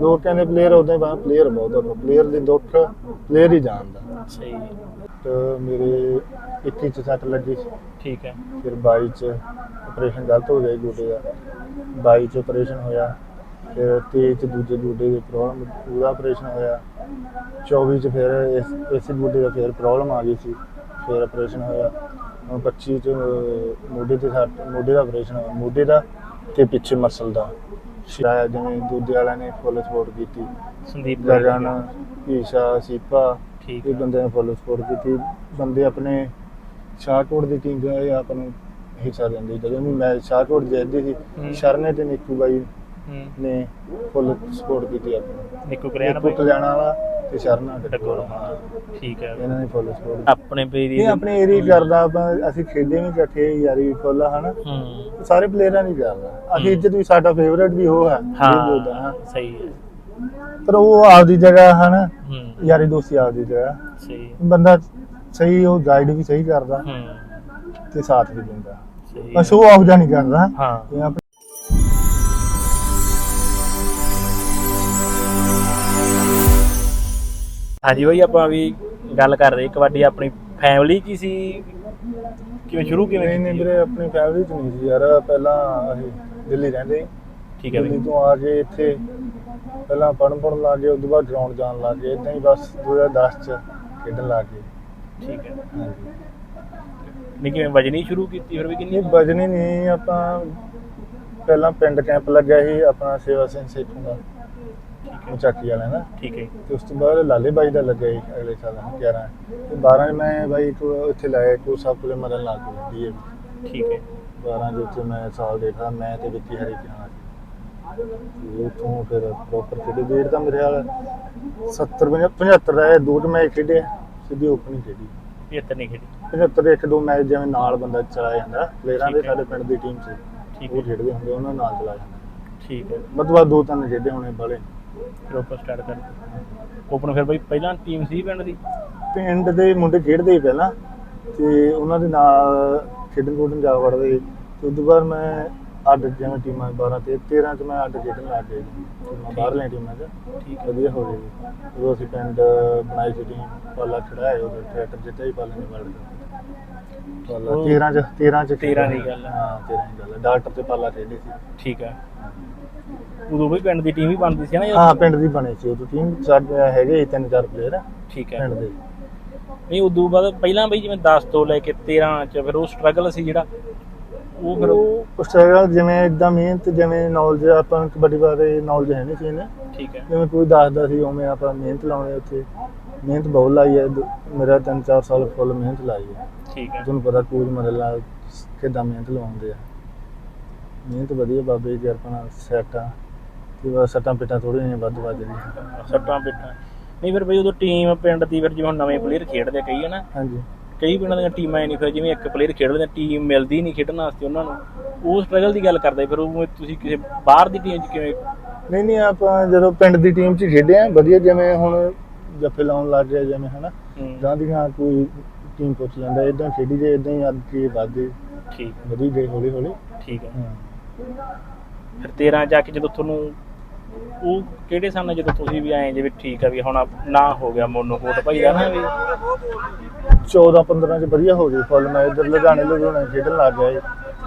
ਲੋਕ ਕਹਿੰਦੇ ਪਲੇਅਰ ਉਦਾਂ ਹੀ ਬਾ ਪਲੇਅਰ ਬਹੁਤ ਆ ਪਲੇਅਰ ਦੇ ਦੁੱਖ ਪਲੇਅਰ ਹੀ ਜਾਣਦਾ। ਸਹੀ। ਤੇ ਮੇਰੇ 21 ਚ ਸੱਟ ਲੱਗੀ ਸੀ। ਠੀਕ ਹੈ। ਫਿਰ 22 ਚ ਆਪਰੇਸ਼ਨ ਗਲਤ ਹੋ ਗਿਆ ਜੀ ਗੋਡੇ ਦਾ। 22 ਚ ਆਪਰੇਸ਼ਨ ਹੋਇਆ ਫਿਰ 23 ਚ ਦੂਜੇ ਗੋਡੇ ਦੀ ਪ੍ਰੋਬਲਮ ਉਹਦਾ ਆਪਰੇਸ਼ਨ ਹੋਇਆ। 24 ਚ ਫਿਰ ਇਸ ਇਸੇ ਗੋਡੇ ਦਾ ਫਿਰ ਪ੍ਰੋਬਲਮ ਆ ਗਈ ਸੀ ਫਿਰ ਆਪਰੇਸ਼ਨ ਹੋਇਆ। ਹੁਣ 25 ਚ ਮੋਢੇ ਤੇ ਸੱਟ ਮੋਢੇ ਦਾ ਆਪਰੇਸ਼ਨ ਹੋਇਆ ਮੋਢੇ ਦਾ ਤੇ ਪਿੱਛੇ ਮਸਲ ਦਾ। ਸ਼ਾਇਦ ਜਿਵੇਂ ਦੂਜੇ ਵਾਲਿਆਂ ਨੇ ਫੁੱਲ ਸਪੋਰਟ ਕੀਤੀ। ਸੰਦੀਪ ਗਗਨ ਈਸ਼ਾ ਸੀਪਾ ਠੀਕ ਇਹ ਬੰਦੇ ਨੇ ਫੁੱਲ ਸਪੋਰਟ ਕੀਤੀ। ਬੰਦੇ ਆਪਣੇ ਸ਼ਾਹਕੋਟ ਦੀ ਟੀਮ ਦੇ ਆਪ ਨੂੰ ਹਿੱਸਾ ਦਿੰਦੇ। ਜਦੋਂ ਵੀ ਮੈਚ ਸ਼ਾਹਕੋਟ ਜਿੱਤਦੀ। ਸੀ ਸ਼ਰਨੇ ਤੇ ਨਿੱਕੂ ਬਾਈ ਨੇ ਫੁੱਲ ਸਪੋਰਟ ਕੀਤੀ ਆਪਣੀ। ਨਿੱਕੂ ਕਰਿਆਣਾ ਨਿੱਕੂ ਬਾਈ? ਕਲਿਆਣਾ ਵਾਲਾ ਤੇ ਸ਼ਰਨਾ ਡੱਗੋਲ ਡੱਗੋਲ ਹਾਂ ਠੀਕ ਹੈ। ਇਹਨਾਂ ਨੇ ਫੁੱਲ ਸਪੋਰਟ ਆਪਣੇ ਪੇ ਦੀ ਇਹ ਆਪਣੇ ਏਰੀਆ ਕਰਦਾ ਆਪਾਂ ਅਸੀਂ ਖੇਡੇ ਵੀ ਇਕੱਠੇ ਯਾਰੀ ਵੀ ਫੁੱਲ ਆ, ਹਨਾ? ਹੂੰ। ਸਾਰੇ ਪਲੇਅਰਾਂ ਨਹੀਂ ਕਰਦਾ ਅਸੀਂ ਇੱਜ਼ਤ ਵੀ ਸਾਡਾ ਫੇਵਰੇਟ ਵੀ ਉਹ ਹੈ ਇਹ ਬੋਲਦਾ, ਹਾਂ। ਸਹੀ ਹੈ। ਪਰ ਉਹ ਆਪਦੀ ਜਗ੍ਹਾ ਹਨਾ? ਹੂੰ। ਯਾਰੀ ਦੋਸਤੀ ਆਪਦੀ ਜਗ੍ਹਾ। ਸਹੀ ਹੈ। ਬੰਦਾ ਸਹੀ ਉਹ ਗਾਈਡ ਵੀ ਸਹੀ ਕਰਦਾ ਹੂੰ। ਤੇ ਸਾਥ ਵੀ ਦਿੰਦਾ। ਸਹੀ ਹੈ। ਪਰ ਸ਼ੋਅ ਆਫ ਜਾਂ ਨਹੀਂ ਕਰਦਾ। ਹਾਂ। ਇਹ ਆਪਣੇ ਹਾਂਜੀ ਬਾਈ ਆਪਾਂ ਵੀ ਗੱਲ ਕਰ ਰਹੇ ਕਬੱਡੀ ਆਪਣੀ ਫੈਮਿਲੀ ਕੀ ਸੀ? ਕਿਵੇਂ ਸ਼ੁਰੂ ਕਿਵੇਂ ਨਹੀਂ ਨਹੀਂ? ਵੀਰੇ ਆਪਣੀ ਫੈਮਿਲੀ ਚ ਨਹੀਂ ਸੀ ਯਾਰ ਪਹਿਲਾਂ ਅਸੀਂ ਦਿੱਲੀ ਰਹਿੰਦੇ ਸੀ। ਠੀਕ ਹੈ ਦਿੱਲੀ ਬਾਈ। ਤੋਂ ਆ ਕੇ ਇੱਥੇ ਪਹਿਲਾਂ ਪੜ੍ਹਨ ਪੜ੍ਹਨ ਲੱਗ ਗਏ ਤੋਂ ਬਾਅਦ ਗਰਾਊਂਡ ਜਾਣ ਲੱਗ ਗਏ ਇਦਾਂ ਹੀ ਬਸ 2010 ਚ ਖੇਡਣ ਲੱਗ ਗਏ। ਠੀਕ ਹੈ। ਹਾਂਜੀ। ਨਹੀਂ ਕਿਵੇਂ ਵਜਣੀ ਸ਼ੁਰੂ ਕੀਤੀ ਫਿਰ ਵੀ ਕਿੰਨੀ? ਬਜਣੀ ਨਹੀਂ ਆਪਾਂ ਪਹਿਲਾਂ ਪਿੰਡ ਕੈਂਪ ਲੱਗਿਆ ਸੀ ਆਪਣਾ ਸੇਵਾ ਸਿੰਘ ਸੇਖੋਂ ਦਾ। ਠੀਕ ਹੈ ਮਚਾਕੀ ਵਾਲਾ ਨਾ ਠੀਕ ਹੈ। ਤੇ ਉਸ ਤੋਂ ਬਾਅਦ ਲਾਲੇ ਬਾਈ ਦਾ ਲੱਗਿਆ ਸੀ ਅਗਲੇ ਸਾਲ 11 ਤੇ 12 ਚ ਮੈਂ ਬਾਈ ਕੋ ਇੱਥੇ ਲਾਇਆ ਕੋ ਸਭ ਕੋਲੇ ਮਰਨ ਲੱਗ ਗਿਆ ਡੀਏ ਠੀਕ ਹੈ। 12 ਦੇ ਉੱਤੇ ਮੈਂ ਸਾਲ ਦੇਖਾ ਮੈਂ ਤੇ ਵਿੱਕੀ ਹਰੀ ਕਿਹਾ ਤੇ ਉਤੋਂ ਫਿਰ ਪ੍ਰੋਪਰ ਖੇਡੇ। ਡੇਢ ਤਾਂ ਮੇਰੇ ਹਾਲ 70 75 ਦਾ ਦੋ ਕੁ ਮੈਚ ਖੇਡੇ ਸਿੱਧੀ ਓਪਨ ਹੀ ਖੇਡੀ। 75 ਨਹੀਂ ਖੇਡੀ। 75 ਇੱਕ ਦੋ ਮੈਚ ਜਿਵੇਂ ਨਾਲ ਬੰਦਾ ਚਲਾ ਜਾਂਦਾ ਪਲੇਅਰਾਂ ਦੇ। ਸਾਡੇ ਪਿੰਡ ਦੀ ਟੀਮ ਸੀ ਠੀਕ ਉਹ ਖੇਡਦੇ ਹੁੰਦੇ ਉਹਨਾਂ ਨਾਲ ਚਲਾ ਜਾਂਦਾ। ਠੀਕ ਹੈ। ਮਤਲਬ ਦੋ ਤਿੰਨ ਖੇਡੇ ਹੋਣੇ ਬਾਲੇ ਫਿਰ ਆਪਾਂ ਸਟਾਰਟ ਕਰ ਓਪਨ ਫਿਰ ਬਾਈ ਪਹਿਲਾਂ ਟੀਮ ਸੀ ਪਿੰਡ ਦੀ? ਪਿੰਡ ਦੇ ਮੁੰਡੇ ਖੇਡਦੇ ਸੀ ਪਹਿਲਾਂ ਤੇ ਉਹਨਾਂ ਦੇ ਨਾਲ ਖੇਡਣ ਖੁੱਡਣ ਜਾ ਵੜਦੇ ਤੇ ਉਸ ਤੋਂ ਬਾਅਦ ਮੈਂ ਅੱਡ ਜਿਵੇਂ ਟੀਮਾਂ 12 ਤੇ 13 ਚ ਮੈਂ ਅੱਡ ਖੇਡਣ ਲੱਗ ਗਿਆ ਜੀ। ਟੀਮਾਂ ਬਾਹਰਲੀਆਂ ਟੀਮਾਂ 'ਚ। ਠੀਕ ਹੈ। ਵਧੀਆ ਹੋ ਗਈ ਉਦੋਂ ਅਸੀਂ ਪਿੰਡ ਬਣਾਈ ਸੀ ਟੀਮ ਪਾਲਾ ਖੜਾਇਆ ਉਹ ਟਰੈਕਟਰ ਜਿੱਤਿਆ ਹੀ ਪਾਲਾ ਨੇ ਵਰਲਡ ਪਾਲਾ ਉਹ 13 ਚ 13 ਚ 13 ਦੀ ਗੱਲ ਹੈ। ਹਾਂ 13 ਦੀ ਗੱਲ। ਡਾਕਟਰ ਤੇ ਪਾਲਾ ਖੇਡੇ ਸੀ। ਠੀਕ ਹੈ। ਉਦੋਂ ਵੀ ਪਿੰਡ ਦੀ ਟੀਮ ਹੀ ਬਣਦੀ ਸੀ ਨਾ ਜਦੋਂ? ਹਾਂ ਪਿੰਡ ਦੀ ਬਣੀ ਸੀ ਉਹ ਟੀਮ ਸਾਡੇ ਹੈਗੇ ਸੀ ਤਿੰਨ ਚਾਰ ਪਲੇਅਰ ਠੀਕ ਹੈ। ਪਿੰਡ ਦੇ। ਨਹੀਂ ਉਦੋਂ ਬਾਅਦ ਪਹਿਲਾਂ ਬਈ ਜਿਵੇਂ 10 ਤੋਂ ਲੈ ਕੇ 13 ਚ ਫਿਰ ਉਹ ਸਟਰਗਲ ਸੀ ਜਿਹੜਾ ਉਹ ਫਿਰ ਉਹ ਸਟਰਗਲ ਜਿਵੇਂ ਇਦਾਂ ਮਿਹਨਤ ਜਿਵੇਂ ਨੌਲੇਜ ਆਪਾਂ ਨੂੰ ਕਬੱਡੀ ਬਾਰੇ ਨੌਲੇਜ ਹੈ ਨਹੀਂ ਸੀ ਇਹਨੇ। ਠੀਕ ਹੈ। ਜਿਵੇਂ ਕੋਈ ਦੱਸਦਾ ਸੀ ਉਵੇਂ ਆਪਾਂ ਮਿਹਨਤ ਲਾਉਣੇ ਉੱਥੇ। ਮਿਹਨਤ ਬਹੁਤ ਲਾਈ ਹੈ ਮੇਰਾ ਤਿੰਨ ਚਾਰ ਸਾਲ ਫੁੱਲ ਮਿਹਨਤ ਲਾਈ ਹੈ। ਠੀਕ ਹੈ। ਤੁਹਾਨੂੰ ਪਤਾ ਕੋਚ ਮਦਲਾ ਕਿੱਦਾਂ ਮਿਹਨਤ ਲਵਾਉਂਦੇ ਆ। ਮਿਹਨਤ ਵਧੀਆ ਬਾਬੇ ਦੀ ਕਿਰਪਾ ਨਾਲ ਸੈੱਟ ਆ। ਤੇ ਬਸ ਸੱਟਾਂ ਪਿੱਟਾਂ ਥੋੜ੍ਹੀਆਂ ਜਿਹੀਆਂ ਵੱਧ ਵੱਜ ਰਹੀਆਂ ਸੱਟਾਂ ਪਿੱਟਾਂ। ਨਹੀਂ ਫਿਰ ਬਈ ਉਦੋਂ ਟੀਮ ਪਿੰਡ ਦੀ ਫਿਰ ਜਿਵੇਂ ਹੁਣ ਨਵੇਂ ਪਲੇਅਰ ਖੇਡਦੇ ਆ ਕਈ ਹੈ ਨਾ ਹਾਂਜੀ। ਕਈ ਪਿੰਡਾਂ ਦੀਆਂ ਟੀਮਾਂ ਹੀ ਨਹੀਂ ਫਿਰ ਜਿਵੇਂ ਇੱਕ ਪਲੇਅਰ ਖੇਡ ਲੈਂਦੇ ਟੀਮ ਮਿਲਦੀ ਨਹੀਂ ਖੇਡਣ ਵਾਸਤੇ ਉਹਨਾਂ ਨੂੰ। ਉਹ ਸਟਰਗਲ ਦੀ ਗੱਲ ਕਰਦੇ ਫਿਰ ਉਹ ਤੁਸੀਂ ਕਿਸੇ ਬਾਹਰ ਦੀ ਟੀਮ 'ਚ ਕਿਵੇਂ ਨਹੀਂ ਨਹੀਂ ਆਪਾਂ ਜਦੋਂ ਪਿੰਡ ਦੀ ਟੀਮ 'ਚ ਖੇਡੇ ਆ ਵਧੀਆ ਜਿਵੇਂ ਹੁਣ ਜੱਫੇ ਲਾਉਣ ਲੱਗ ਗਿਆ ਜਿਵੇਂ ਹਨਾ। ਹੂੰ, ਜਾਂ ਦੀ ਹਾਂ ਕੋਈ ਟੀਮ ਪੁੱਛ ਲੈਂਦਾ ਇਦਾਂ ਖੇਡੀ ਜੇ ਇਦਾਂ ਹੀ ਅੱਗੇ ਵਧਦੇ ਠੀਕ। ਵਧੀ ਗਏ ਹੌਲੀ ਹੌਲੀ ਠੀਕ ਹੈ। ਹਾਂ। ਫਿਰ 13 ਜਾ ਕੇ ਜਦੋਂ ਤੁਹਾਨੂੰ ਉਹ ਕਿਹੜੇ ਸਾਲ ਜਦੋਂ ਤੁਸੀਂ ਵੀ ਆਏ ਜਿਵੇਂ ਠੀਕ ਆ ਵੀ ਹੁਣ ਨਾ ਹੋ ਗਿਆ ਮੋਨੋਕੋਟ ਭਾਈ ਦਾ ਨਾ ਵੀ। 14 15 ਚ ਵਧੀਆ ਹੋ ਗਈ ਫੁੱਲ ਮੈਚ ਇਧਰ ਲੁਧਿਆਣੇ ਲੁਧਿਆਣੇ ਖੇਡਣ ਲੱਗ ਗਿਆ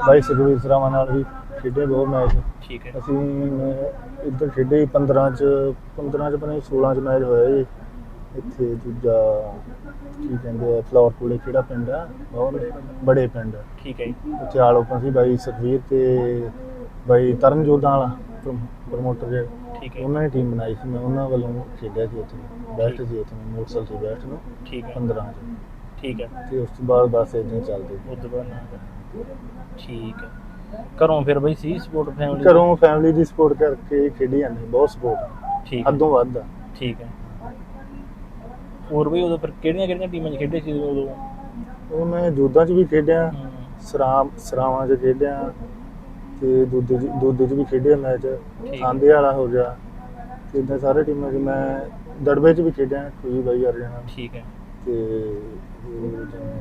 ਬਾਈ ਸੁਖਵੀਰ ਸਰਾਵਾਂ ਨਾਲ ਵੀ ਖੇਡੇ ਬਹੁਤ ਮੈਚ। ਠੀਕ ਹੈ। ਅਸੀਂ ਮੈਂ ਇੱਧਰ ਖੇਡੇ ਸੀ 15 ਚ 15 ਚ ਪਤਾ 16 ਚ ਮੈਚ ਹੋਇਆ ਜੀ ਇੱਥੇ ਦੂਜਾ ਕੀ ਕਹਿੰਦੇ ਆ ਫਲੋਰ ਕੋਲੇ ਕਿਹੜਾ ਪਿੰਡ ਆ? ਬਹੁਤ ਬੜੇ ਪਿੰਡ ਠੀਕ ਹੈ ਜੀ। ਉੱਥੇ ਆਲ ਓਪਨ ਸੀ ਬਾਈ ਸੁਖਵੀਰ ਤੇ ਬਾਈ ਤਰਨ ਜੋਧਾਂ ਵਾਲਾ ਪ੍ਰਮੋਟਰ ਜਿਹੜੇ ਠੀਕ ਹੈ। ਉਹਨਾਂ ਨੇ ਟੀਮ ਬਣਾਈ ਸੀ ਮੈਂ ਉਹਨਾਂ ਵੱਲੋਂ ਖੇਡਿਆ ਸੀ ਉੱਥੇ। ਬੈਸਟ ਸੀ ਉੱਥੇ ਮੋਟਰਸਾਈਕਲ ਸੀ ਬੈਸਟ ਨੂੰ। ਠੀਕ ਹੈ। 15 ਚ। ਠੀਕ ਹੈ। ਤੇ ਉਸ ਤੋਂ ਬਾਅਦ ਬਸ ਇਦਾਂ ਚੱਲਦੇ। ਉਸ ਤੋਂ ਬਾਅਦ ਨਾ ਠੀਕ ਹੈ। ਘਰੋਂ ਫਿਰ ਬਈ ਸੀ ਸਪੋਰਟ ਫੈਮਿਲੀ ਘਰੋਂ ਫੈਮਿਲੀ ਦੀ ਸਪੋਰਟ ਕਰਕੇ ਖੇਡੀ ਜਾਂਦੇ ਬਹੁਤ ਸਪੋਰਟ ਠੀਕ ਹੈ। ਹੱਦੋਂ ਵੱਧ ਆ। ਠੀਕ ਹੈ। ਹੋਰ ਵੀ ਉਦੋਂ ਫਿਰ ਕਿਹੜੀਆਂ ਕਿਹੜੀਆਂ ਟੀਮਾਂ 'ਚ ਖੇਡੇ ਸੀ ਉਦੋਂ? ਉਹ ਮੈਂ ਜੋਧਾਂ 'ਚ ਵੀ ਖੇਡਿਆ ਸਰਾਮ ਸਰਾਵਾਂ 'ਚ ਖੇਡਿਆ ਤੇ ਦੁੱਧ 'ਚ ਦੁੱਧ 'ਚ ਵੀ ਖੇਡਿਆ ਮੈਚ। ਠੀਕ। ਆਂਦੇ ਵਾਲਾ ਹੋ ਗਿਆ। ਤੇ ਇਦਾਂ ਸਾਰੇ ਟੀਮਾਂ 'ਚ ਮੈਂ ਦੜਬੇ 'ਚ ਵੀ ਖੇਡਿਆ ਕੋਈ ਬਾਈ ਅਰਜਨ ਠੀਕ ਹੈ। ਤੇ ਉਹ ਜਿਵੇਂ